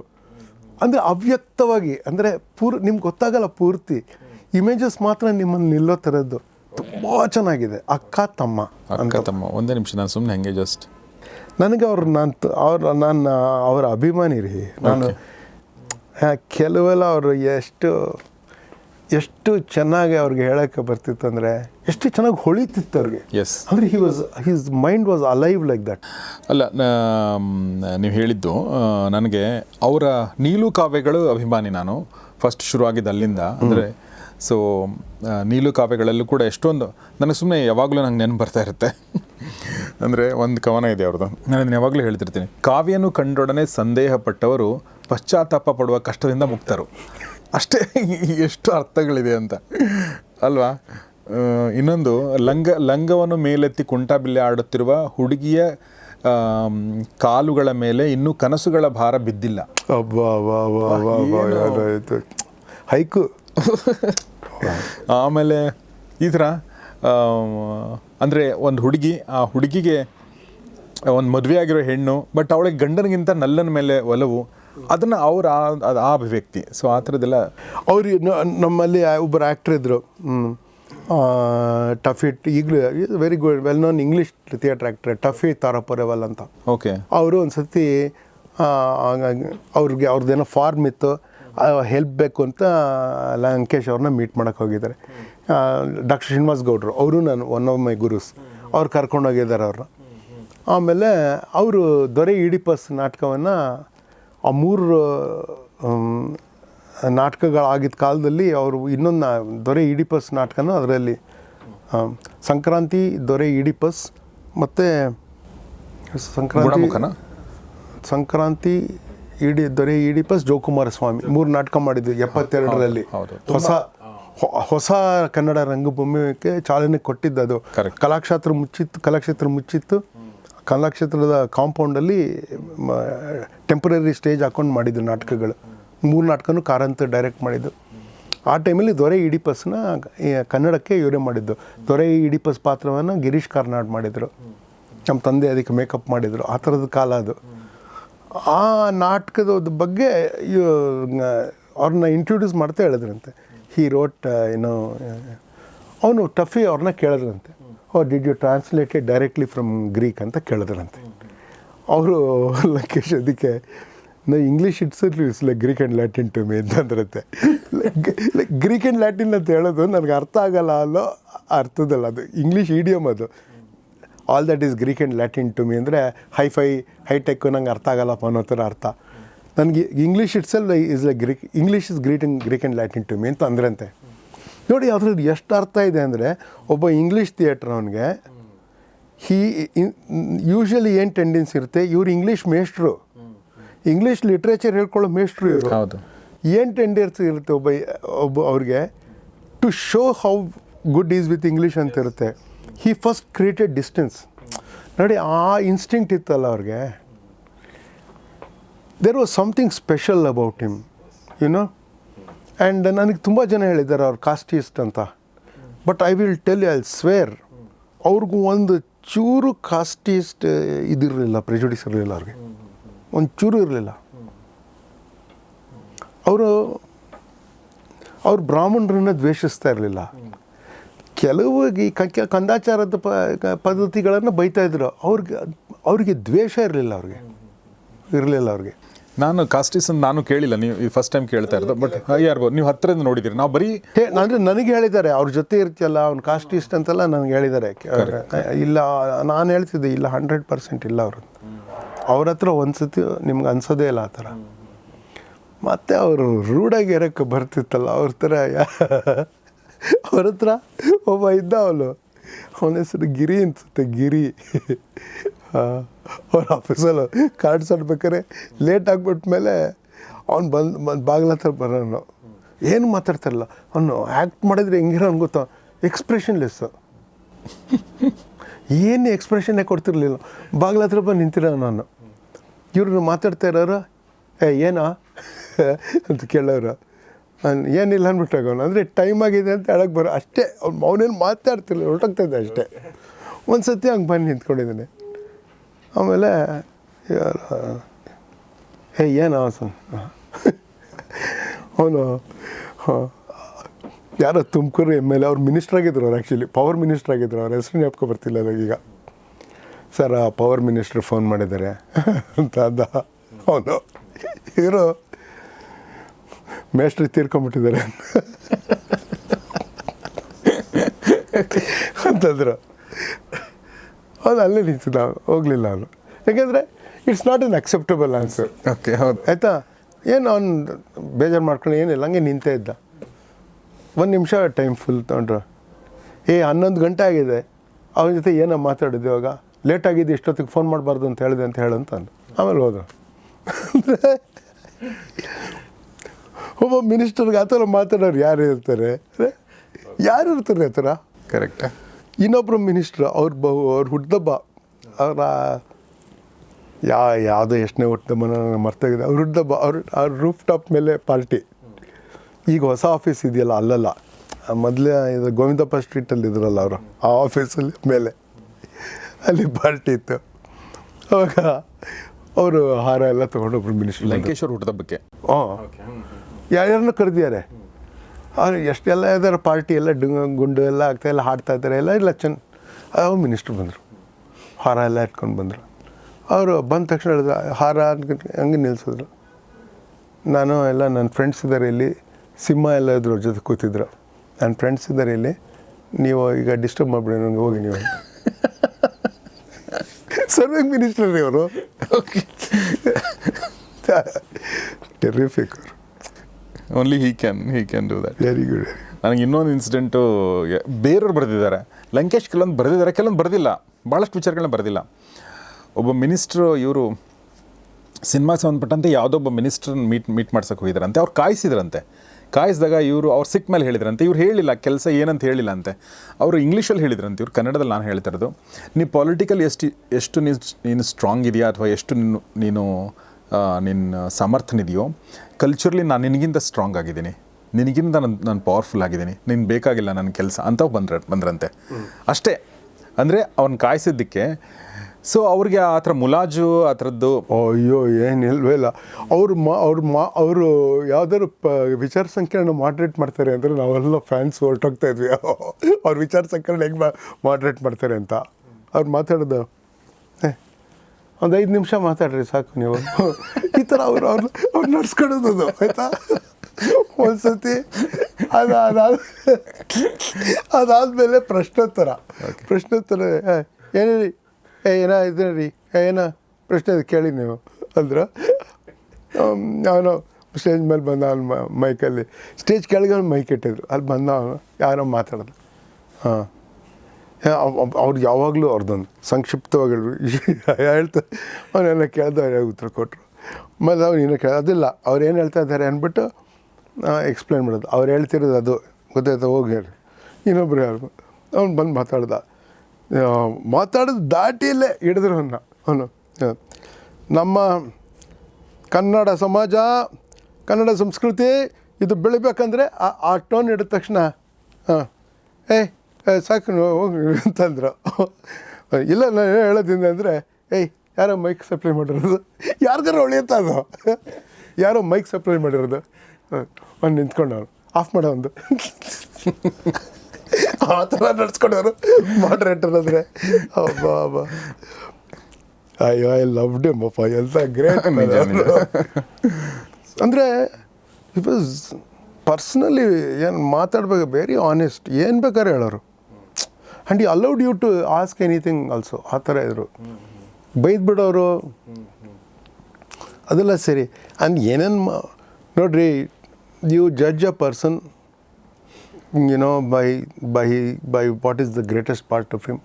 ಅಂದರೆ ಅವ್ಯಕ್ತವಾಗಿ ಅಂದರೆ ಪೂರ್ ನಿಮ್ಗೆ ಗೊತ್ತಾಗಲ್ಲ ಪೂರ್ತಿ. ಇಮೇಜಸ್ ಮಾತ್ರ ನಿಮ್ಮನ್ನು ನಿಲ್ಲೋ ಥರದ್ದು. ತುಂಬ ಚೆನ್ನಾಗಿದೆ. ಅಕ್ಕ ತಮ್ಮ ಅಕ್ಕ ತಮ್ಮ ಒಂದೇ ನಿಮಿಷ ನಾನು ಸುಮ್ಮನೆ ಹಂಗೆ ಜಸ್ಟ್ ನನಗೆ ಅವ್ರು ನಾನು ಅವ್ರ ನಾನು ಅವರ ಅಭಿಮಾನಿ ರೀ ನಾನು ಕೆಲವೆಲ್ಲ ಅವರು ಎಷ್ಟು ಎಷ್ಟು ಚೆನ್ನಾಗಿ ಅವ್ರಿಗೆ ಹೇಳೋಕ್ಕೆ ಬರ್ತಿತ್ತು ಅಂದರೆ ಎಷ್ಟು ಚೆನ್ನಾಗಿ ಹೊಳಿತಿತ್ತು ಅವ್ರಿಗೆ. ಎಸ್ ಅಂದರೆ he was his mind was alive like that ಅಲ್ಲ ನೀವು ಹೇಳಿದ್ದು ನನಗೆ ಅವರ ನೀಲು ಕಾವ್ಯಗಳು ಅಭಿಮಾನಿ ನಾನು. ಫಸ್ಟ್ ಶುರುವಾಗಿದ್ದು ಅಲ್ಲಿಂದ. ಅಂದರೆ ಸೊ ನೀಲು ಕಾವ್ಯಗಳಲ್ಲೂ ಕೂಡ ಎಷ್ಟೊಂದು ನನಗೆ ಸುಮ್ಮನೆ ಯಾವಾಗಲೂ ನಂಗೆ ನೆನಪು ಬರ್ತಾ ಇರುತ್ತೆ. ಅಂದರೆ ಒಂದು ಕವನ ಇದೆ ಅವ್ರದ್ದು. ನಾನು ಅದನ್ನು ಯಾವಾಗಲೂ ಹೇಳ್ತಿರ್ತೀನಿ. ಕಾವ್ಯನು ಕಂಡೊಡನೆ ಸಂದೇಹ ಪಟ್ಟವರು ಪಶ್ಚಾತ್ತಾಪ ಪಡುವ ಕಷ್ಟದಿಂದ ಮುಕ್ತರು. ಅಷ್ಟೇ ಎಷ್ಟು ಅರ್ಥಗಳಿದೆ ಅಂತ. ಅಲ್ವಾ? ಇನ್ನೊಂದು ಲಂಗ ಲಂಗವನ್ನು ಮೇಲೆತ್ತಿ ಕುಂಟಾಬಿಲ್ಲೆ ಆಡುತ್ತಿರುವ ಹುಡುಗಿಯ ಕಾಲುಗಳ ಮೇಲೆ ಇನ್ನೂ ಕನಸುಗಳ ಭಾರ ಬಿದ್ದಿಲ್ಲ. ಹೈಕು. ಆಮೇಲೆ ಈ ಥರ ಅಂದರೆ ಒಂದು ಹುಡುಗಿ ಆ ಹುಡುಗಿಗೆ ಒಂದು ಮದುವೆ ಆಗಿರೋ ಹೆಣ್ಣು ಬಟ್ ಅವಳಿಗೆ ಗಂಡನಿಗಿಂತ ನಲ್ಲನ ಮೇಲೆ ಒಲವು ಅದನ್ನು ಅವ್ರ ಆ- ಅಭಿವ್ಯಕ್ತಿ ಸೊ ಆ ಥರದ್ದೆಲ್ಲ ಅವ್ರು ನಮ್ಮಲ್ಲಿ ಒಬ್ಬರು ಆ್ಯಕ್ಟ್ರ್ ಇದ್ದರು ಟಫಿಟ್ ಈಗಲೂ very good well known English theatre actor Tuffy Tarapurvala ಅಂತ. ಓಕೆ ಅವರು ಒಂದು ಸತಿ ಅವ್ರಿಗೆ ಅವ್ರದ್ದೇನೋ ಫಾರ್ಮ್ ಇತ್ತು. ಹೆಲ್ಪ್ ಬೇಕು ಅಂತ ಲಂಕೇಶ್ ಅವ್ರನ್ನ ಮೀಟ್ ಮಾಡೋಕೆ ಹೋಗಿದ್ದಾರೆ. ಡಾಕ್ಟರ್ ಶ್ರೀನಿವಾಸ್ ಗೌಡ್ರು ಅವರು ನಾನು ಒನ್ ಆಫ್ ಮೈ ಗುರುಸ್ ಅವ್ರು ಕರ್ಕೊಂಡೋಗಿದ್ದಾರೆ ಅವ್ರನ್ನ. ಆಮೇಲೆ ಅವರು ದೊರೆ ಇಡಿಪಸ್ ನಾಟಕವನ್ನು ಆ ಮೂರು ನಾಟಕಗಳಾಗಿದ್ದ ಕಾಲದಲ್ಲಿ ಅವರು ಇನ್ನೊಂದು ನಾ- ದೊರೆ ಇಡಿಪಸ್ ನಾಟಕನ ಅದರಲ್ಲಿ ಸಂಕ್ರಾಂತಿ ದೊರೆ ಇಡಿಪಸ್ ಮತ್ತು ಸಂಕ್ರಾಂತಿ ಸಂಕ್ರಾಂತಿ ಇಡಿ ದೊರೆ ಇಡಿಪಸ್ ಜೋಕುಮಾರ ಸ್ವಾಮಿ ಮೂರು ನಾಟಕ ಮಾಡಿದ್ವಿ ಎಪ್ಪತ್ತೆರಡರಲ್ಲಿ. ಹೊಸ ಹೊಸ ಕನ್ನಡ ರಂಗಭೂಮಿಗೆ ಚಾಲನೆ ಕೊಟ್ಟಿದ್ದು ಅದು. ಕಲಾಕ್ಷೇತ್ರ ಮುಚ್ಚಿತ್ತು ಕಲಾಕ್ಷೇತ್ರ ಮುಚ್ಚಿತ್ತು. ಕಲಾಕ್ಷೇತ್ರದ ಕಾಂಪೌಂಡಲ್ಲಿ ಟೆಂಪ್ರರಿ ಸ್ಟೇಜ್ ಹಾಕೊಂಡು ಮಾಡಿದ್ದು ನಾಟಕಗಳು. ಮೂರು ನಾಟಕನೂ ಕಾರಂತ ಡೈರೆಕ್ಟ್ ಮಾಡಿದ್ದು. ಆ ಟೈಮಲ್ಲಿ ದೊರೆ ಇಡಿಪಸ್ನ ಕನ್ನಡಕ್ಕೆ ಇವರೇ ಮಾಡಿದ್ದು. ದೊರೆ ಇಡಿಪಸ್ ಪಾತ್ರವನ್ನು ಗಿರೀಶ್ ಕಾರ್ನಾಡ್ ಮಾಡಿದರು. ನಮ್ಮ ತಂದೆ ಅದಕ್ಕೆ ಮೇಕಪ್ ಮಾಡಿದರು. ಆ ಥರದ ಕಾಲ ಅದು. ಆ ನಾಟಕದ ಬಗ್ಗೆ ಅವ್ರನ್ನ ಇಂಟ್ರೊಡ್ಯೂಸ್ ಮಾಡ್ತಾ ಹೇಳಿದ್ರಂತೆ. ಹೀ ರೋಟ್ ಏನೋ, ಅವನು ಟಫಿ ಅವ್ರನ್ನ ಕೇಳಿದ್ರಂತೆ. ಓ did you translated directly from Greek ಅಂತ ಕೇಳಿದ್ರಂತೆ ಅವರು ಲಂಕೇಶ್ ಅದಕ್ಕೆ ನಾ English it's like Greek and Latin to me ಅಂತಂದ್ರಂತೆ like Greek and Latin ಅಂತ ಹೇಳೋದು ನನಗೆ ಅರ್ಥ ಆಗಲ್ಲ ಅಲ್ಲೋ ಅರ್ಥದಲ್ಲ ಅದು. ಇಂಗ್ಲೀಷ್ ಈಡಿಯಮ್ ಅದು. All that is Greek and Latin to me ಅಂದರೆ ಹೈಫೈ ಹೈಟೆಕ್ ನಂಗೆ ಅರ್ಥ ಆಗಲ್ಲಪ್ಪ ಅನ್ನೋ ಥರ ಅರ್ಥ. ನನಗೆ English itself is like Greek English is great in Greek and Latin to me ಅಂತ ಅಂದ್ರಂತೆ. ನೋಡಿ ಅದ್ರಲ್ಲಿ ಎಷ್ಟು ಅರ್ಥ ಇದೆ ಅಂದರೆ ಒಬ್ಬ ಇಂಗ್ಲೀಷ್ ಥಿಯೇಟ್ರ್ ಅವನಿಗೆ ಹೀ ಯೂಶ್ವಲಿ ಏನು ಟೆಂಡೆನ್ಸಿ ಇರುತ್ತೆ? ಇವ್ರು ಇಂಗ್ಲೀಷ್ ಮೇಷ್ಟ್ರು. ಇಂಗ್ಲೀಷ್ ಲಿಟ್ರೇಚರ್ ಹೇಳ್ಕೊಳ್ಳೋ ಮೇಷ್ಟ್ರು ಇವರು. ಹೌದು. ಏನು ಟೆಂಡೆನ್ಸಿ ಇರುತ್ತೆ ಒಬ್ಬ ಒಬ್ಬ ಅವ್ರಿಗೆ? To show how good is with English ಅಂತ ಇರುತ್ತೆ. ಹಿ ಫಸ್ಟ್ ಕ್ರಿಯೇಟೆಡ್ ಡಿಸ್ಟೆನ್ಸ್ ನೋಡಿ ಆ ಇನ್ಸ್ಟಿಂಕ್ಟ್ ಇತ್ತಲ್ಲ ಅವ್ರಿಗೆ. There was something special about him you know and ನನಗೆ ತುಂಬ ಜನ ಹೇಳಿದ್ದಾರೆ, ಅವ್ರು ಕಾಸ್ಟಿಸ್ಟ್ ಅಂತ. But I will tell you I swear ಅವ್ರಿಗೂ ಒಂದು ಚೂರು ಕಾಸ್ಟಿಸ್ಟ್ ಇದಿರಲಿಲ್ಲ ಪ್ರೆಜುಡಿಸ್ ಇರಲಿಲ್ಲ ಅವ್ರಿಗೆ. ಒಂದು ಚೂರು ಇರಲಿಲ್ಲ. ಅವರು, ಅವ್ರು ಬ್ರಾಹ್ಮಣರನ್ನ ದ್ವೇಷಿಸ್ತಾ ಇರಲಿಲ್ಲ. ಕೆಲವು ಈ ಕಂದಾಚಾರದ ಪ ಪದ್ಧತಿಗಳನ್ನು ಬೈತಾ ಇದ್ರು. ಅವ್ರಿಗೆ, ಅವರಿಗೆ ದ್ವೇಷ ಇರಲಿಲ್ಲ ಅವ್ರಿಗೆ. ಇರಲಿಲ್ಲ ಅವ್ರಿಗೆ. ನಾನು ಕಾಸ್ಟಿಸ್ ಅಂತ ನಾನು ಕೇಳಿಲ್ಲ ನೀವು ಫಸ್ಟ್ ಟೈಮ್ ಕೇಳ್ತಾ ಇರೋದು. ಬಟ್ ಯಾರಿಗೋ ನೀವು ಹತ್ತಿರದಿಂದ ನೋಡಿದ್ದೀರಿ. ನಾವು ಬರೀ ಹೇ ಅಂದರೆ ನನಗೆ ಹೇಳಿದ್ದಾರೆ ಅವ್ರ ಜೊತೆ ಇರ್ತಿಯಲ್ಲ ಅವ್ನು ಕಾಸ್ಟಿಸ್ಟ್ ಅಂತೆಲ್ಲ ನನಗೆ ಹೇಳಿದ್ದಾರೆ. ಇಲ್ಲ ನಾನು ಹೇಳ್ತಿದ್ದೆ ಇಲ್ಲ ಹಂಡ್ರೆಡ್ ಪರ್ಸೆಂಟ್ ಇಲ್ಲ ಅವರು. ಅವ್ರ ಹತ್ರ ಒಂದು ಸತಿ ನಿಮ್ಗೆ ಅನ್ಸೋದೇ ಇಲ್ಲ ಆ ಥರ. ಮತ್ತು ಅವರು ರೂಢಾಗಿ ಇರೋಕ್ಕೆ ಬರ್ತಿತ್ತಲ್ಲ ಅವ್ರ ಥರ ಯಾ- ಅವ್ರ ಹತ್ರ ಒಬ್ಬ ಇದ್ದ ಅವನು ಅವನ ಹೆಸರು ಗಿರಿ ಅನ್ಸುತ್ತೆ ಗಿರಿ. ಅವ್ರ ಆಫೀಸಲ್ಲಿ ಕಾರ್ಡ್ಸ್ ಆಡ್ಬೇಕಾರೆ ಲೇಟ್ ಆಗಿಬಿಟ್ಮೇಲೆ ಅವ್ನು ಬಂದು ಬಂದು ಬಾಗಿಲ ಹತ್ರ ಬರೋನು. ಏನು ಮಾತಾಡ್ತಾರಲ್ಲ? ಅವನು ಆ್ಯಕ್ಟ್ ಮಾಡಿದ್ರೆ ಹೆಂಗಿರೋ ಗೊತ್ತಾ? ಎಕ್ಸ್ಪ್ರೆಷನ್ಲೆಸ್ ಏನು ಎಕ್ಸ್ಪ್ರೆಷನ್ನೇ ಕೊಡ್ತಿರ್ಲಿಲ್ಲ. ಬಾಗಿಲ ಹತ್ರ ಬಂದು ನಿಂತಿರೋ ನಾನು. ಇವ್ರನ್ನ ಮಾತಾಡ್ತಾ ಇರೋರು, ಏ, ಏನಾ? ಅಂತ ಕೇಳೋರು. ನಾನು, ಏನಿಲ್ಲ ಅಂದ್ಬಿಟ್ಟಾಗ ಅವನು ಅಂದರೆ ಟೈಮ್ ಆಗಿದೆ ಅಂತ ಹೇಳಕ್ಕೆ ಬರೋ ಅಷ್ಟೇ. ಅವ್ನು ಅವನೇನು ಮಾತಾಡ್ತಿರ್ಲಿಲ್ಲ, ಹೊರಟೋಗ್ತಾ ಇದ್ದೆ ಅಷ್ಟೇ. ಒಂದು ಸತಿ ಹಂಗೆ ಬಂದು ನಿಂತ್ಕೊಂಡಿದ್ದಾನೆ. ಆಮೇಲೆ ಹೇ, ಏನು ಅವನು ಯಾರೋ ತುಮಕೂರು ಎಂ ಎಲ್ ಎ, ಅವ್ರು ಮಿನಿಸ್ಟರ್ ಆಗಿದ್ರು ಅವ್ರು ಆ್ಯಕ್ಚುಲಿ ಪವರ್ ಮಿನಿಸ್ಟರ್ ಆಗಿದ್ರು, ಅವ್ರ ಹೆಸರು ಜ್ಞಾಪಕ ಬರ್ತಿಲ್ಲ ಈಗ. ಸರ್ ಪವರ್ ಮಿನಿಸ್ಟ್ರ್ ಫೋನ್ ಮಾಡಿದ್ದಾರೆ. ಅಂತ ಅಂದ. ಅವನು, ಇವರು ಮೇಸ್ಟ್ರಿ ತೀರ್ಕೊಂಬಿಟ್ಟಿದ್ದಾರೆ ಅಂತಂದರು. ಅವನು ಅಲ್ಲೇ ನಿಂತಿದ್ದ ಹೋಗಲಿಲ್ಲ ಅವನು. ಯಾಕೆಂದರೆ it's not an acceptable answer okay ಹೌದು. ಆಯಿತಾ? ಏನು ಅವ್ನು ಬೇಜಾರು ಮಾಡ್ಕೊಂಡು ಏನಿಲ್ಲ ಹಂಗೆ ನಿಂತೇ ಇದ್ದ. ಒಂದು ನಿಮಿಷ ಟೈಮ್ ಫುಲ್ ತೊಗೊಂಡ್ರು. ಏ ಹನ್ನೊಂದು ಗಂಟೆ ಆಗಿದೆ. ಅವನ ಜೊತೆ ಏನೋ ಮಾತಾಡಿದ್ದೆ ಇವಾಗ. ಲೇಟ್ ಆಗಿದ್ದು ಇಷ್ಟೊತ್ತಿಗೆ ಫೋನ್ ಮಾಡಬಾರ್ದು ಅಂತ ಹೇಳಿದೆ ಅಂತ ಹೇಳು ಅಂತ ಅಂದು ಆಮೇಲೆ ಹೋದ್ರು. ಒಬ್ಬ ಮಿನಿಸ್ಟರ್ಗೆ ಆ ಥರ ಮಾತಾಡೋರು ಯಾರು ಇರ್ತಾರೆ? ಯಾರು ಇರ್ತಾರೆ ಆ ಥರ ಕರೆಕ್ಟ್ ಇನ್ನೊಬ್ಬರು ಮಿನಿಸ್ಟ್ರು ಅವ್ರ ಬಹು ಅವ್ರ ಹುಟ್ಟಿದಬ್ಬ ಅವರ ಯಾ ಯಾವುದೋ ಎಷ್ಟನೇ ಹುಟ್ಟಿದಬ್ಬ ಮರ್ತಾಗಿದೆ ಮರ್ತೋಗಿದೆ ಅವ್ರ ಹುಟ್ಟಿದಬ್ಬ ಅವ್ರ ಅವ್ರ ರೂಫ್ ಟಾಪ್ ಮೇಲೆ ಪಾರ್ಟಿ. ಈಗ ಹೊಸ ಆಫೀಸ್ ಇದೆಯಲ್ಲ ಅಲ್ಲಲ್ಲ. ಮೊದಲೇ ಇದು ಗೋವಿಂದಪ್ಪ ಸ್ಟ್ರೀಟಲ್ಲಿ ಇದ್ರಲ್ಲ ಅವರು ಆ ಆಫೀಸಲ್ಲಿ ಮೇಲೆ ಅಲ್ಲಿ ಪಾರ್ಟಿ ಇತ್ತು. ಅವಾಗ ಅವರು ಹಾರ ಎಲ್ಲ ತೊಗೊಂಡೊಬ್ರು ಮಿನಿಸ್ಟ್ರ್ ಲಂಕೇಶ್ವರ್ ಹುಟ್ಟದಬ್ಬಕ್ಕೆ ಹಾಂ. ಯಾರ್ಯಾರನ್ನೂ ಕರೆದಿದ್ದಾರೆ? ಅವ್ರು ಎಷ್ಟೆಲ್ಲ ಇದ್ದಾರೆ ಪಾರ್ಟಿ ಎಲ್ಲ ಡು ಗುಂಡು ಎಲ್ಲ ಆಗ್ತಾ ಎಲ್ಲ ಹಾಡ್ತಾ ಇದ್ದಾರೆ ಎಲ್ಲ ಇಲ್ಲ ಚೆನ್ನ ಅವ್ರು ಮಿನಿಸ್ಟ್ರು ಬಂದರು. ಹಾರ ಎಲ್ಲ ಇಟ್ಕೊಂಡು ಬಂದರು. ಅವರು ಬಂದ ತಕ್ಷಣ ಹೇಳಿದ್ರು ಹಾರ ಅನ್ಕೊಂಡ್ ಹಂಗೆ ನಿಲ್ಲಿಸಿದ್ರು ನಾನು ಎಲ್ಲ ನನ್ನ ಫ್ರೆಂಡ್ಸ್ ಇದ್ದಾರೆ ಇಲ್ಲಿ ಸಿಂಹ ಎಲ್ಲ ಇದ್ರು ಜೊತೆ ಕೂತಿದ್ರು. ನನ್ನ ಫ್ರೆಂಡ್ಸ್ ಇದ್ದಾರೆ ಇಲ್ಲಿ ನೀವು ಈಗ ಡಿಸ್ಟರ್ಬ್ ಮಾಡಿಬಿಡಿ ನನಗೆ ಹೋಗಿ ನೀವು ಸರ್ವಿಂಗ್ ಮಿನಿಸ್ಟರ್ ರೀ ಅವರು ಟೆರಿಫಿಕ್ ಅವರು. Only he can he can do that very good ನನಗೆ ಇನ್ನೊಂದು ಇನ್ಸಿಡೆಂಟು ಬೇರೆಯವ್ರು ಬರೆದಿದ್ದಾರೆ. ಲಂಕೇಶ್ ಕೆಲವೊಂದು ಬರೆದಿದ್ದಾರೆ ಕೆಲವೊಂದು ಬರೆದಿಲ್ಲ. ಭಾಳಷ್ಟು ವಿಚಾರಗಳನ್ನ ಬರೆದಿಲ್ಲ. ಒಬ್ಬ ಮಿನಿಸ್ಟ್ರು ಇವರು ಸಿನಿಮಾಗೆ ಸಂಬಂಧಪಟ್ಟಂತೆ ಯಾವುದೋ ಒಬ್ಬ ಮಿನಿಸ್ಟ್ರನ್ನ ಮೀಟ್ ಮೀಟ್ ಮಾಡ್ಸೋಕೆ ಹೋಗಿದ್ದಾರಂತೆ. ಅವ್ರು ಕಾಯಿಸಿದ್ರಂತೆ. ಕಾಯಿಸಿದಾಗ ಇವರು ಅವ್ರು ಸಿಕ್ಕ ಮೇಲೆ ಹೇಳಿದ್ರಂತೆ. ಇವ್ರು ಹೇಳಿಲ್ಲ ಕೆಲಸ ಏನಂತ ಹೇಳಿಲ್ಲ ಅಂತೆ. ಅವರು ಇಂಗ್ಲೀಷಲ್ಲಿ ಹೇಳಿದ್ರಂತೆ. ಇವ್ರು ಕನ್ನಡದಲ್ಲಿ ನಾನು ಹೇಳ್ತಿರೋದು ನೀವು ಪೊಲಿಟಿಕಲ್ ಎಷ್ಟು ಎಷ್ಟು ನೀನು ನೀನು ಸ್ಟ್ರಾಂಗ್ ಇದೆಯಾ ಅಥವಾ ಎಷ್ಟು ನೀನು ನೀನು ನಿನ್ನ ಸಮರ್ಥನಿದೆಯೋ ಕಲ್ಚರ್ಲಿ ನಾನು ನಿನಗಿಂತ ಸ್ಟ್ರಾಂಗ್ ಆಗಿದ್ದೀನಿ. ನಿನಗಿಂತ ನಾನು ನಾನು ಪವರ್ಫುಲ್ ಆಗಿದ್ದೀನಿ. ನಿನ್ನ ಬೇಕಾಗಿಲ್ಲ ನನ್ನ ಕೆಲಸ ಅಂತ ಬಂದ್ರ, ಬಂದ್ರಂತೆ. ಅಷ್ಟೇ. ಅಂದರೆ ಅವ್ನು ಕಾಯಿಸಿದ್ದಕ್ಕೆ ಸೊ ಅವ್ರಿಗೆ ಆ ಥರ ಮುಲಾಜು, ಆ ಥರದ್ದು ಅಯ್ಯೋ ಏನು ಇಲ್ವೇ ಇಲ್ಲ. ಅವ್ರು ಮಾ ಅವ್ರು ಮಾ, ಅವರು ಯಾವ್ದಾದ್ರು ಪ, ವಿಚಾರ ಸಂಕಿರಣ ಮಾಡ್ರೇಟ್ ಮಾಡ್ತಾರೆ ಅಂದರೆ ನಾವೆಲ್ಲ ಫ್ಯಾನ್ಸ್ ಹೊರಟೋಗ್ತಾ ಇದ್ವಿ. ಅವ್ರ ವಿಚಾರ ಸಂಕಿರಣ ಹೆಂಗೆ ಮಾಡ್ರೇಟ್ ಮಾಡ್ತಾರೆ ಅಂತ. ಅವ್ರು ಮಾತಾಡೋದು ಒಂದು ಐದು ನಿಮಿಷ ಮಾತಾಡ್ರಿ ಸಾಕು ನೀವು. ಈ ಥರ ಅವ್ರು ಅವ್ರನ್ನ ಅವ್ರು ನಡ್ಸ್ಕೊಳೋದು ಆಯ್ತಾ? ಒಂದ್ಸತಿ ಅದು ಅದಾದ ಅದಾದಮೇಲೆ ಪ್ರಶ್ನೋತ್ತರ. ಪ್ರಶ್ನೋತ್ತರ ಏನೇ ಏನೇಳಿ ಏ ಏನೋ ಇದೆ ರೀ ಏನೋ ಪ್ರಶ್ನೆ ಇದು ಕೇಳಿ ನೀವು ಅಂದ್ರೆ ಅವನು ಸ್ಟೇಜ್ ಮೇಲೆ ಬಂದ ಅವ್ನು ಮೈಕಲ್ಲಿ ಸ್ಟೇಜ್ ಕೆಳಗೆ ಅವ್ನು ಮೈಕ್ ಇಟ್ಟಿದ್ರು. ಅಲ್ಲಿ ಬಂದ ಅವನು ಯಾರೋ ಮಾತಾಡೋದು. ಹಾಂ. ಅವ್ರಿಗೆ ಯಾವಾಗಲೂ ಅವ್ರದ್ದೊಂದು ಸಂಕ್ಷಿಪ್ತವಾಗಿ ಹೇಳ್ತಾರೆ ಅವನೆಲ್ಲ ಅವ್ರ ಉತ್ತರ ಕೊಟ್ಟರು ಮತ್ತು ಅವ್ರು ಇನ್ನೂ ಕೇಳ ಅದಿಲ್ಲ ಅವ್ರು ಏನು ಹೇಳ್ತಾ ಇದ್ದಾರೆ ಅಂದ್ಬಿಟ್ಟು ಎಕ್ಸ್ಪ್ಲೇನ್ ಮಾಡೋದು. ಅವ್ರು ಹೇಳ್ತಿರೋದು ಅದು. ಗೊತ್ತಾಯ್ತಾ? ಹೋಗಿ ಹೇಳಿ. ಇನ್ನೊಬ್ರು ಯಾರು ಅವ್ನು ಬಂದು ಮಾತಾಡ್ದ. ಮಾತಾಡೋದು ದಾಟಿಯಲ್ಲೇ ಹಿಡಿದ್ರು ಅವನ್ನ ಅವನು ನಮ್ಮ ಕನ್ನಡ ಸಮಾಜ ಕನ್ನಡ ಸಂಸ್ಕೃತಿ ಇದು ಬೆಳಿಬೇಕಂದ್ರೆ ಆ ಟೋನ್ ಹಿಡಿದ ತಕ್ಷಣ ಹಾಂ ಏ, ಸಾಕು ಹೋಗಿ ಅಂತಂದ್ರು. ಇಲ್ಲ ನಾನು ಏನು ಹೇಳೋದಿಂದ ಅಂದರೆ ಏಯ್ ಯಾರೋ ಮೈಕ್ ಸಪ್ಲೈ ಮಾಡಿರೋದು? ಯಾರಿಗಾರು ಹೊಳಿಯುತ್ತಾ ಅದು? ಯಾರೋ ಮೈಕ್ ಸಪ್ಲೈ ಮಾಡಿರೋದು? ಒಂದು ನಿಂತ್ಕೊಂಡವನು ಆಫ್ ಮಾಡೋ ಒಂದು. ಆ ಥರ ನಡ್ಸ್ಕೊಂಡವರು ಮಾಡ್ರೇಟರ್ ಅಂದರೆ ಅಬ್ಬಾ ಅಬ್ಬಾ. ಅಯ್ಯೋ ಐ ಲವ್ ಡಿಮ್ ಅಪ್ಪ. ಎಲ್ಲ ಗ್ರೇಟ್. ಅಂದರೆ ಇಟ್ ವಾಸ್ ಪರ್ಸ್ನಲಿ ಏನು ಮಾತಾಡ್ಬೇಕು ವೆರಿ ಆನೆಸ್ಟ್ ಏನು ಬೇಕಾದ್ರೆ ಹೇಳೋರು. ಆ್ಯಂಡ್ ಈ allowed you to ask anything also ಆ ಥರ ಇದ್ರು. ಬೈದು ಬಿಡೋರು ಅದೆಲ್ಲ ಸರಿ. ಆ್ಯಂಡ್ ಏನೇನು ನೋಡ್ರಿ you judge a person you know by by by what is the greatest part of him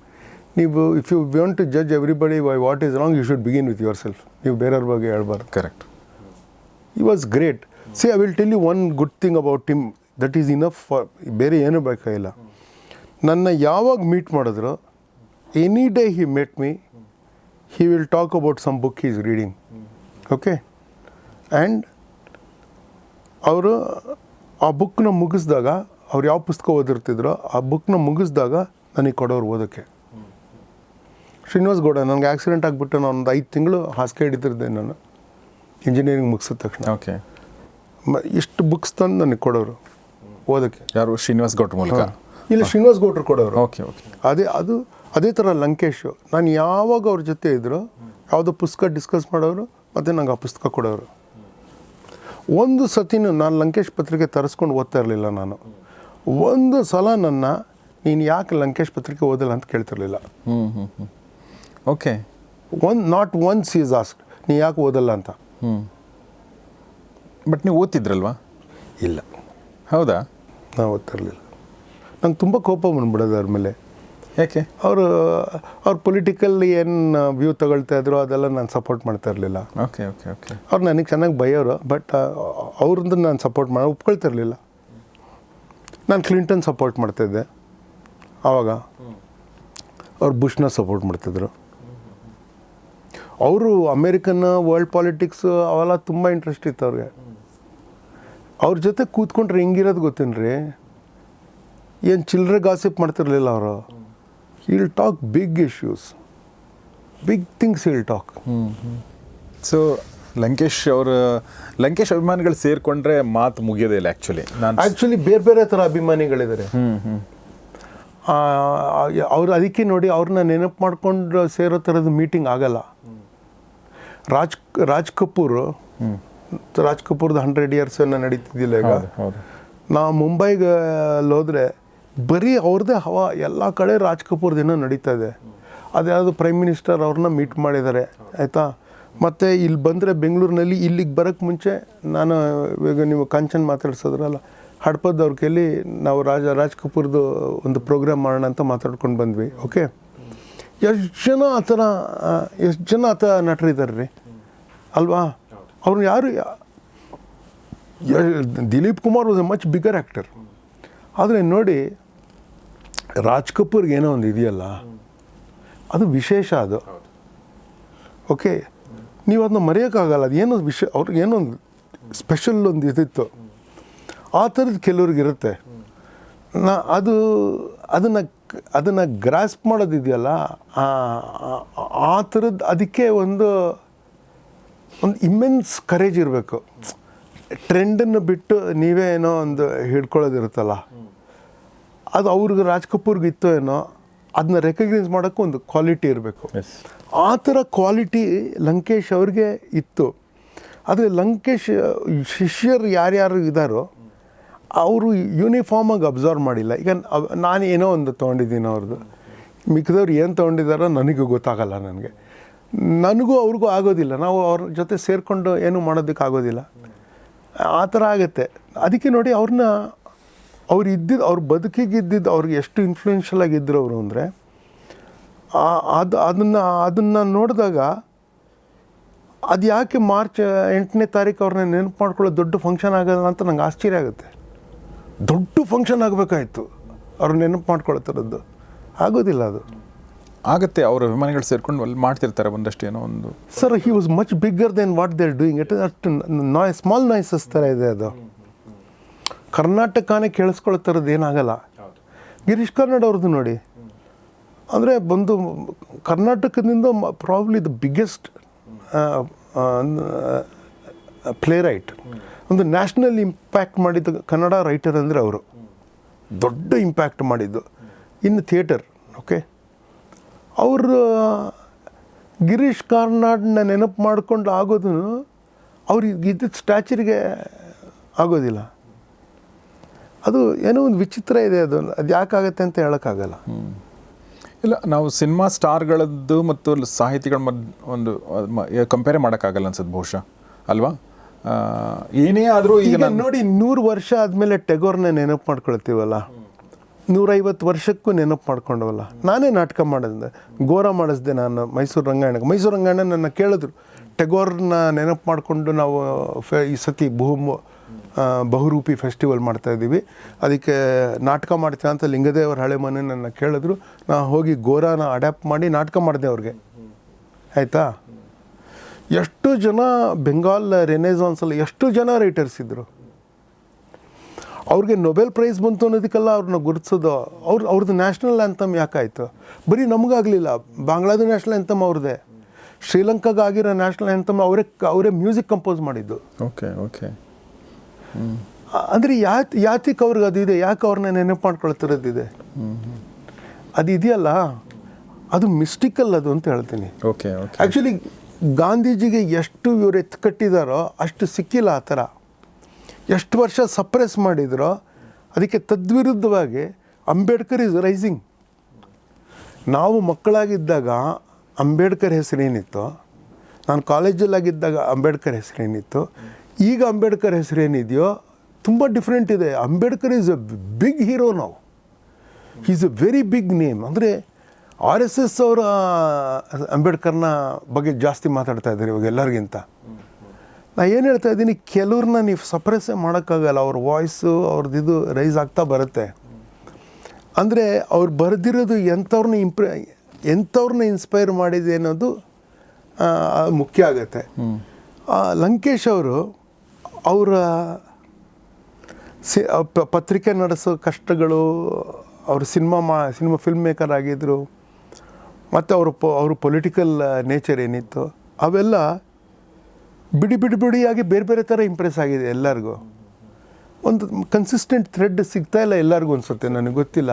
ನೀವು if you want to judge everybody by what is wrong you should begin with yourself ನೀವು ಬೇರೆಯವ್ರ ಬಗ್ಗೆ ಹೇಳ್ಬಾರ್ದು. Correct he was great see I will tell you one good thing about him that is enough for ಬೇರೆ ಏನೂ ಬೇಕಾಗಿಲ್ಲ ನನ್ನ ಯಾವಾಗ meet ಮಾಡಿದ್ರು any day he met me he will talk about some book is reading okay and ಅವರು ಆ ಬುಕ್ನ ಮುಗಿಸ್ದಾಗ ಅವ್ರು ಯಾವ ಪುಸ್ತಕ ಓದಿರ್ತಿದ್ರೋ ಆ ಬುಕ್ನ ಮುಗಿಸ್ದಾಗ ನನಗೆ ಕೊಡೋರು ಓದೋಕ್ಕೆ ಶ್ರೀನಿವಾಸ್ ಗೌಡ ನನಗೆ ಆಕ್ಸಿಡೆಂಟ್ ಆಗಿಬಿಟ್ಟು ನಾನು ಒಂದು ಐದು ತಿಂಗಳು ಹಾಸಿಗೆ ಹಿಡಿದಿದ್ದೆ ನಾನು. ಇಂಜಿನಿಯರಿಂಗ್ ಮುಗಿಸಿದ ತಕ್ಷಣ. ಓಕೆ ಇಷ್ಟು ಬುಕ್ಸ್ ತಂದು ನನಗೆ ಕೊಡೋರು ಓದೋಕ್ಕೆ ಯಾರು? ಶ್ರೀನಿವಾಸ್ ಗೌಡ ಮೂಲಕ? ಇಲ್ಲ ಶ್ರೀನಿವಾಸ್ ಗೌಡ್ರು ಕೊಡೋರು. ಓಕೆ ಓಕೆ ಅದೇ ಅದು ಅದೇ ಥರ ಲಂಕೇಶು. ನಾನು ಯಾವಾಗ ಅವ್ರ ಜೊತೆ ಇದ್ರು ಯಾವುದೋ ಪುಸ್ತಕ ಡಿಸ್ಕಸ್ ಮಾಡೋರು ಮತ್ತು ನಂಗೆ ಆ ಪುಸ್ತಕ ಕೊಡೋರು. ಒಂದು ಸತಿನೂ ನಾನು ಲಂಕೇಶ್ ಪತ್ರಿಕೆ ತರಿಸ್ಕೊಂಡು ಓದ್ತಾ ಇರಲಿಲ್ಲ ನಾನು. ಒಂದು ಸಲ ನನ್ನ ನೀನು ಯಾಕೆ ಲಂಕೇಶ್ ಪತ್ರಿಕೆ ಓದಲ್ಲ ಅಂತ ಕೇಳ್ತಿರ್ಲಿಲ್ಲ. ಹ್ಞೂ ಹ್ಞೂ ಹ್ಞೂ okay one not one sees ask ನೀ ಯಾಕೆ ಓದಲ್ಲ ಅಂತ. ಹ್ಞೂ ಬಟ್ ನೀವು ಓದ್ತಿದ್ರಲ್ವಾ? ಇಲ್ಲ. ಹೌದಾ? ನಾವು ಓದ್ತಿರ್ಲಿಲ್ಲ. ನಂಗೆ ತುಂಬ ಕೋಪ ಬಂದ್ಬಿಡೋದು ಅವ್ರ ಮೇಲೆ. ಯಾಕೆ? ಅವರು ಅವ್ರ ಪೊಲಿಟಿಕಲ್ ಏನು ವ್ಯೂ ತಗೊಳ್ತಾ ಇದ್ರು ಅದೆಲ್ಲ ನಾನು ಸಪೋರ್ಟ್ ಮಾಡ್ತಾ ಇರಲಿಲ್ಲ. Okay okay okay. ಅವ್ರು ನನಗೆ ಚೆನ್ನಾಗಿ ಬೈಯೋರು ಬಟ್ ಅವ್ರದ್ದು ನಾನು ಸಪೋರ್ಟ್ ಮಾಡಿ ಒಪ್ಕೊಳ್ತಿರ್ಲಿಲ್ಲ ನಾನು ಕ್ಲಿಂಟನ್ ಸಪೋರ್ಟ್ ಮಾಡ್ತಾಯಿದ್ದೆ ಆವಾಗ. ಅವ್ರು ಬುಷ್ನ ಸಪೋರ್ಟ್ ಮಾಡ್ತಿದ್ರು ಅವರು ಅಮೇರಿಕನ್ ವರ್ಲ್ಡ್ ಪಾಲಿಟಿಕ್ಸ್ ಅವೆಲ್ಲ ತುಂಬ ಇಂಟ್ರೆಸ್ಟ್ ಇತ್ತು ಅವ್ರಿಗೆ. ಅವ್ರ ಜೊತೆ ಕೂತ್ಕೊಂಡ್ರೆ ಹೆಂಗಿರೋದು ಗೊತ್ತೇನ್ರಿ? ಏನು ಚಿಲ್ಲರೆ ಗಾಸಿಪ್ ಮಾಡ್ತಿರ್ಲಿಲ್ಲ ಅವರು? Will talk big issues big things will talk so Lankesh ಅವರು ಲಂಕೇಶ್ ಅಭಿಮಾನಿಗಳು ಸೇರಿಕೊಂಡ್ರೆ ಮಾತು ಮುಗಿಯೋದೇ ಇಲ್ಲ ಆ್ಯಕ್ಚುಲಿ ನಾನು ಆ್ಯಕ್ಚುಲಿ ಬೇರೆ ಬೇರೆ ಥರ ಅಭಿಮಾನಿಗಳಿದ್ದಾರೆ ಹ್ಞೂ ಹ್ಞೂ ಅವ್ರು ಅದಕ್ಕೆ ನೋಡಿ ಅವ್ರನ್ನ ನೆನಪು ಮಾಡ್ಕೊಂಡು ಸೇರೋ ಥರದ ಮೀಟಿಂಗ್ ಆಗಲ್ಲ. ರಾಜ್ ರಾಜ್ ಕಪೂರ್ ರಾಜ್ ಕಪೂರ್ದು ಹಂಡ್ರೆಡ್ ಇಯರ್ಸ್ ಏನೋ ನಡೀತಿದ್ದಿಲ್ಲ ಈಗ. ನಾವು ಮುಂಬೈಗೆ ಹೋದರೆ ಬರೀ ಅವ್ರದ್ದೇ ಹವಾ, ಎಲ್ಲ ಕಡೆ ರಾಜ್ ಕಪೂರ್ ದಿನ ನಡೀತಾ ಇದೆ. ಅದ್ಯಾವುದು ಪ್ರೈಮ್ ಮಿನಿಸ್ಟರ್ ಅವ್ರನ್ನ ಮೀಟ್ ಮಾಡಿದ್ದಾರೆ, ಆಯಿತಾ? ಮತ್ತು ಇಲ್ಲಿ ಬಂದರೆ ಬೆಂಗಳೂರಿನಲ್ಲಿ ಇಲ್ಲಿಗೆ ಬರೋಕ್ಕೆ ಮುಂಚೆ ನಾನು, ಇವಾಗ ನೀವು ಕಾಂಚನ್ ಮಾತಾಡ್ಸೋದ್ರಲ್ಲ ಹಡ್ಪದವ್ರ ಕೈಲಿ ನಾವು ರಾಜ, ರಾಜ್ ಕಪೂರ್ದು ಒಂದು ಪ್ರೋಗ್ರಾಮ್ ಮಾಡೋಣ ಅಂತ ಮಾತಾಡ್ಕೊಂಡು ಬಂದ್ವಿ ಓಕೆ ಎಷ್ಟು ಜನ ಆ ಥರ ಎಷ್ಟು ಜನ ಆ ಥರ ನಟರಿದ್ದಾರೆ ರೀ? ಅಲ್ವಾ? ಅವ್ರು ಯಾರು Dilip Kumar was a much bigger actor ಆದರೆ ನೋಡಿ ರಾಜ್ ಕಪೂರ್ಗೆ ಏನೋ ಒಂದು ಇದೆಯಲ್ಲ? ಅದು ವಿಶೇಷ ಅದು. ಓಕೆ ನೀವು ಅದನ್ನ ಮರೆಯೋಕ್ಕಾಗಲ್ಲ. ಅದು ಏನೋ ವಿಷಯ ಅವ್ರಿಗೆ ಏನೋ ಒಂದು ಸ್ಪೆಷಲ್ ಒಂದು ಇದಿತ್ತು. ಆ ಥರದ್ದು ಕೆಲವ್ರಿಗೆ ಇರುತ್ತೆ. ನಾ, ಅದು, ಅದನ್ನು ಅದನ್ನು ಗ್ರಾಸ್ಪ್ ಮಾಡೋದಿದೆಯಲ್ಲ ಆ ಥರದ್ದು ಅದಕ್ಕೆ ಒಂದು ಒಂದು ಇಮ್ಮೆನ್ಸ್ ಕರೇಜ್ ಇರಬೇಕು. ಟ್ರೆಂಡನ್ನು ಬಿಟ್ಟು ನೀವೇ ಏನೋ ಒಂದು ಹಿಡ್ಕೊಳ್ಳೋದಿರುತ್ತಲ್ಲ ಅದು ಅವ್ರಿಗೆ ರಾಜ್ ಕಪೂರ್ಗೆ ಇತ್ತೋ ಏನೋ ಅದನ್ನ ರೆಕಗ್ನೈಸ್ ಮಾಡೋಕ್ಕೂ ಒಂದು ಕ್ವಾಲಿಟಿ ಇರಬೇಕು. ಆ ಥರ ಕ್ವಾಲಿಟಿ ಲಂಕೇಶ್ ಅವ್ರಿಗೆ ಇತ್ತು. ಆದರೆ ಲಂಕೇಶ್ ಶಿಷ್ಯರು ಯಾರ್ಯಾರು ಇದ್ದಾರೋ ಅವರು ಯೂನಿಫಾರ್ಮಾಗಿ ಅಬ್ಸರ್ವ್ ಮಾಡಿಲ್ಲ. ಈಗ ನಾನು ಏನೋ ಒಂದು ತೊಗೊಂಡಿದ್ದೀನಿ ಅವ್ರದ್ದು ಮಿಕ್ಕಿದವ್ರು ಏನು ತೊಗೊಂಡಿದ್ದಾರೋ ನನಗೂ ಗೊತ್ತಾಗಲ್ಲ ನನಗೆ. ನನಗೂ ಅವ್ರಿಗೂ ಆಗೋದಿಲ್ಲ. ನಾವು ಅವ್ರ ಜೊತೆ ಸೇರಿಕೊಂಡು ಏನೂ ಮಾಡೋದಕ್ಕೆ ಆಗೋದಿಲ್ಲ ಆ ಥರ ಆಗುತ್ತೆ. ಅದಕ್ಕೆ ನೋಡಿ ಅವ್ರನ್ನ ಅವ್ರು ಇದ್ದಿದ್ದು ಅವ್ರ ಬದುಕಿಗೆ ಇದ್ದಿದ್ದು ಅವ್ರಿಗೆ ಎಷ್ಟು ಇನ್ಫ್ಲೂಯೆನ್ಷಿಯಲ್ ಆಗಿದ್ದರು ಅವರು ಅಂದರೆ ಅದು ಅದನ್ನು ಅದನ್ನು ನೋಡಿದಾಗ ಅದು ಯಾಕೆ ಮಾರ್ಚ್ ಎಂಟನೇ ತಾರೀಕು ಅವ್ರನ್ನ ನೆನಪು ಮಾಡ್ಕೊಳ್ಳೋ ದೊಡ್ಡ ಫಂಕ್ಷನ್ ಆಗೋಲ್ಲ ಅಂತ ನಂಗೆ ಆಶ್ಚರ್ಯ ಆಗುತ್ತೆ. ದೊಡ್ಡ ಫಂಕ್ಷನ್ ಆಗಬೇಕಾಯ್ತು ಅವ್ರ ನೆನಪು ಮಾಡ್ಕೊಳ್ತಿರೋದು ಆಗೋದಿಲ್ಲ ಅದು. ಆಗುತ್ತೆ ಅವರು ಅಭಿಮಾನಿಗಳು ಸೇರ್ಕೊಂಡು ಅಲ್ಲಿ ಮಾಡ್ತಿರ್ತಾರೆ ಒಂದಷ್ಟು ಏನೋ ಒಂದು. Sir he was much bigger then what they're doing it ಅಷ್ಟು ನಾಯ್ ಸ್ಮಾಲ್ ನಾಯ್ಸಸ್ ಥರ ಇದೆ ಅದು. ಕರ್ನಾಟಕನೇ ಕೇಳಿಸ್ಕೊಳ್ತಿರೋದು ಏನಾಗಲ್ಲ. ಗಿರೀಶ್ ಕಾರ್ನಾಡ್ ಅವ್ರದ್ದು ನೋಡಿ. ಅಂದರೆ ಬಂದು ಕರ್ನಾಟಕದಿಂದ probably the biggest play right ಒಂದು ನ್ಯಾಷನಲ್ ಇಂಪ್ಯಾಕ್ಟ್ ಮಾಡಿದ ಕನ್ನಡ ರೈಟರ್ ಅಂದರೆ ಅವರು. ದೊಡ್ಡ ಇಂಪ್ಯಾಕ್ಟ್ ಮಾಡಿದ್ದು. ಇನ್ ಥಿಯೇಟರ್ ಓಕೆ ಅವರು, ಗಿರೀಶ್ ಕಾರ್ನಾಡ್ನ ನೆನಪು ಮಾಡಿಕೊಂಡು ಆಗೋದು ಅವ್ರಿಗೆ ಇದ್ದಿದ್ದ ಸ್ಟ್ಯಾಚರಿಗೆ ಆಗೋದಿಲ್ಲ. ಅದು ಏನೋ ಒಂದು ವಿಚಿತ್ರ ಇದೆ ಅದು. ಅದು ಯಾಕಾಗತ್ತೆ ಅಂತ ಹೇಳೋಕ್ಕಾಗಲ್ಲ. ಇಲ್ಲ ನಾವು ಸಿನಿಮಾ ಸ್ಟಾರ್ಗಳದ್ದು ಮತ್ತು ಸಾಹಿತಿಗಳ ಮದ್ ಒಂದು ಕಂಪೇರ್ ಮಾಡೋಕ್ಕಾಗಲ್ಲ ಅನ್ಸುತ್ತೆ ಬಹುಶಃ ಅಲ್ವಾ? ಏನೇ ಆದರೂ ಈಗ ನೋಡಿ ನೂರು ವರ್ಷ ಆದಮೇಲೆ ಟೆಗೋರ್ನ ನೆನಪು ಮಾಡ್ಕೊಳ್ತೀವಲ್ಲ? ನೂರೈವತ್ತು ವರ್ಷಕ್ಕೂ ನೆನಪು ಮಾಡ್ಕೊಂಡವಲ್ಲ? ನಾನೇ ನಾಟಕ ಮಾಡಿದೆ ಗೋರ ಮಾಡಿಸ್ದೆ ನಾನು ಮೈಸೂರು ರಂಗಾಯಣಕ್ಕೆ. ಮೈಸೂರು ರಂಗಾಯಣ ನನ್ನ ಕೇಳಿದ್ರು ಟೆಗೋರ್ನ ನೆನಪು ಮಾಡಿಕೊಂಡು ನಾವು ಫೆ ಈ ಸತಿ ಆ, ಬಹುರೂಪಿ ಫೆಸ್ಟಿವಲ್ ಮಾಡ್ತಾ ಇದ್ದೀವಿ. ಅದಕ್ಕೆ ನಾಟಕ ಮಾಡ್ತೀರಾ ಅಂತ ಲಿಂಗದೇವರ ಹಳೆ ಮನೆ ನನ್ನ ಕೇಳಿದ್ರು. ನಾ ಹೋಗಿ ಗೋರಾನ ಅಡ್ಯಾಪ್ಟ್ ಮಾಡಿ ನಾಟಕ ಮಾಡಿದೆ ಅವ್ರಿಗೆ. ಆಯಿತಾ? ಎಷ್ಟು ಜನ ಬೆಂಗಾಲ್ ರೆನೆಸಾನ್ಸಲ್ಲಿ ಎಷ್ಟು ಜನ ರೈಟರ್ಸ್ ಇದ್ದರು ಅವ್ರಿಗೆ ನೊಬೆಲ್ ಪ್ರೈಸ್ ಬಂತು ಅನ್ನೋದಕ್ಕೆಲ್ಲ ಅವ್ರನ್ನ ಗುರುತಿಸೋದು, ಅವ್ರು ಅವ್ರದ್ದು ನ್ಯಾಷನಲ್ ಆ್ಯಂಥಮ್ ಯಾಕಾಯಿತು? ಬರೀ ನಮಗಾಗಲಿಲ್ಲ. ಬಾಂಗ್ಲಾದೇಶ ನ್ಯಾಷನಲ್ ಆ್ಯಂಥಮ್ ಅವ್ರದ್ದೇ ಶ್ರೀಲಂಕಾಗಿರೋ ನ್ಯಾಷನಲ್ ಆ್ಯಂಥಮ್ ಅವರೇ ಅವರೇ ಮ್ಯೂಸಿಕ್ ಕಂಪೋಸ್ ಮಾಡಿದ್ದು. ಓಕೆ ಓಕೆ ಅಂದರೆ ಯಾ ಯಾತಿಕ್ ಅವ್ರಿಗೆ ಅದು ಇದೆ ಯಾಕೆ ಅವ್ರನ್ನ ನೆನಪು ಮಾಡ್ಕೊಳ್ತಿರೋದಿದೆ? ಅದು ಇದೆಯಲ್ಲ? ಅದು ಮಿಸ್ಟಿಕಲ್ ಅದು ಅಂತ ಹೇಳ್ತೀನಿ. ಓಕೆ ಓಕೆ ಆ್ಯಕ್ಚುಲಿ ಗಾಂಧೀಜಿಗೆ ಎಷ್ಟು ಇವರು ಎತ್ತು ಕಟ್ಟಿದಾರೋ ಅಷ್ಟು ಸಿಕ್ಕಿಲ್ಲ ಆ ಥರ. ಎಷ್ಟು ವರ್ಷ ಸಪ್ರೆಸ್ ಮಾಡಿದ್ರೋ ಅದಕ್ಕೆ ತದ್ವಿರುದ್ಧವಾಗಿ ಅಂಬೇಡ್ಕರ್ ಇಸ್ ರೈಸಿಂಗ್ ನಾವು ಮಕ್ಕಳಾಗಿದ್ದಾಗ ಅಂಬೇಡ್ಕರ್ ಹೆಸರೇನಿತ್ತು ನಾನು ಕಾಲೇಜಲ್ಲಾಗಿದ್ದಾಗ ಅಂಬೇಡ್ಕರ್ ಹೆಸರೇನಿತ್ತು ಈಗ ಅಂಬೇಡ್ಕರ್ ಹೆಸರೇನಿದೆಯೋ ತುಂಬ ಡಿಫ್ರೆಂಟ್ ಇದೆ. Ambedkar is a big hero ನಾವು is a very big name ಅಂದರೆ ಆರ್ ಎಸ್ ಎಸ್ ಅವರ, ಅಂಬೇಡ್ಕರ್ನ ಬಗ್ಗೆ ಜಾಸ್ತಿ ಮಾತಾಡ್ತಾ ಇದ್ದಾರೆ ಇವಾಗ ಎಲ್ಲರಿಗಿಂತ. ನಾ ಏನು ಹೇಳ್ತಾ ಇದ್ದೀನಿ ಕೆಲವ್ರನ್ನ ನೀವು ಸಪ್ರೆಸ್ಸೇ ಮಾಡೋಕ್ಕಾಗಲ್ಲ. ಅವ್ರ ವಾಯ್ಸು ಅವ್ರದ್ದು ಇದು ರೈಸ್ ಆಗ್ತಾ ಬರುತ್ತೆ. ಅಂದರೆ ಅವ್ರು ಬರೆದಿರೋದು ಎಂಥವ್ರನ್ನ ಇಂಪ್ರ ಎಂಥವ್ರನ್ನ ಇನ್ಸ್ಪೈರ್ ಮಾಡಿದೆ ಅನ್ನೋದು ಮುಖ್ಯ ಆಗುತ್ತೆ. ಲಂಕೇಶ್ ಅವರು ಅವರ ಸಿ ಪತ್ರಿಕೆ ನಡೆಸೋ ಕಷ್ಟಗಳು, ಅವರು ಸಿನಿಮಾ ಮಾ ಸಿನಿಮಾ ಫಿಲ್ಮ್ ಮೇಕರ್ ಆಗಿದ್ದರು ಮತ್ತು ಅವರು ಪೊ ಅವರು ಪೊಲಿಟಿಕಲ್ ನೇಚರ್ ಏನಿತ್ತು, ಅವೆಲ್ಲ ಬಿಡಿ ಬಿಡಿ ಬಿಡಿಯಾಗಿ ಬೇರೆ ಬೇರೆ ಥರ ಇಂಪ್ರೆಸ್ ಆಗಿದೆ ಎಲ್ಲರಿಗೂ. ಒಂದು ಕನ್ಸಿಸ್ಟೆಂಟ್ ಥ್ರೆಡ್ ಸಿಗ್ತಾ ಇಲ್ಲ ಎಲ್ಲರಿಗೂ ಅನಿಸುತ್ತೆ, ನನಗೆ ಗೊತ್ತಿಲ್ಲ.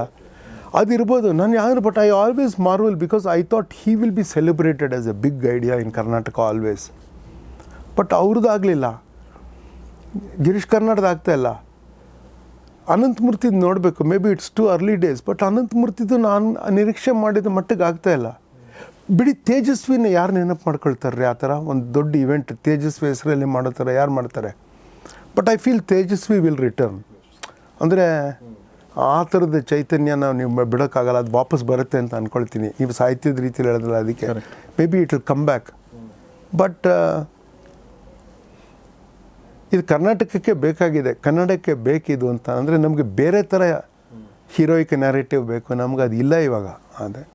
ಅದಿರ್ಬೋದು, ನಾನು ಯಾರು but I always marvel because I thought he will be celebrated as a big idea in Karnataka always but ಅವ್ರದ್ದು ಆಗಲಿಲ್ಲ. ಗಿರೀಶ್ ಕರ್ನಾಟಕದ ಆಗ್ತಾ ಇಲ್ಲ. ಅನಂತಮೂರ್ತಿದು ನೋಡಬೇಕು maybe it's too early days but ಅನಂತಮೂರ್ತಿದು ನಾನು ನಿರೀಕ್ಷೆ ಮಾಡಿದ ಮಟ್ಟಿಗೆ ಆಗ್ತಾ ಇಲ್ಲ. ಬಿಡಿ ತೇಜಸ್ವಿನ ಯಾರು ನೆನಪು ಮಾಡ್ಕೊಳ್ತಾರೆ ರೀ ಆ ಥರ? ಒಂದು ದೊಡ್ಡ ಇವೆಂಟ್ ತೇಜಸ್ವಿ ಹೆಸರಲ್ಲಿ ಮಾಡೋ ಥರ ಯಾರು ಮಾಡ್ತಾರೆ? But I feel Tejaswi will return. ಅಂದರೆ ಆ ಥರದ ಚೈತನ್ಯನ ನೀವು ಬಿಡೋಕ್ಕಾಗಲ್ಲ ಅದು ವಾಪಸ್ ಬರುತ್ತೆ ಅಂತ ಅಂದ್ಕೊಳ್ತೀನಿ ನೀವು ಸಾಹಿತ್ಯದ ರೀತಿಯಲ್ಲಿ ಹೇಳಿದ್ರಲ್ಲ ಅದಕ್ಕೆ. Maybe it will come back. But ಇದು ಕರ್ನಾಟಕಕ್ಕೆ ಬೇಕಾಗಿದೆ. ಕನ್ನಡಕ್ಕೆ ಬೇಕಿದು ಅಂತ. ಅಂದರೆ ನಮಗೆ ಬೇರೆ ಥರ ಹೀರೋಯಿಕ್ ನ್ಯಾರೇಟಿವ್ ಬೇಕು. ನಮ್ಗೆ ಅದು ಇಲ್ಲ ಇವಾಗ. ಅದೇ.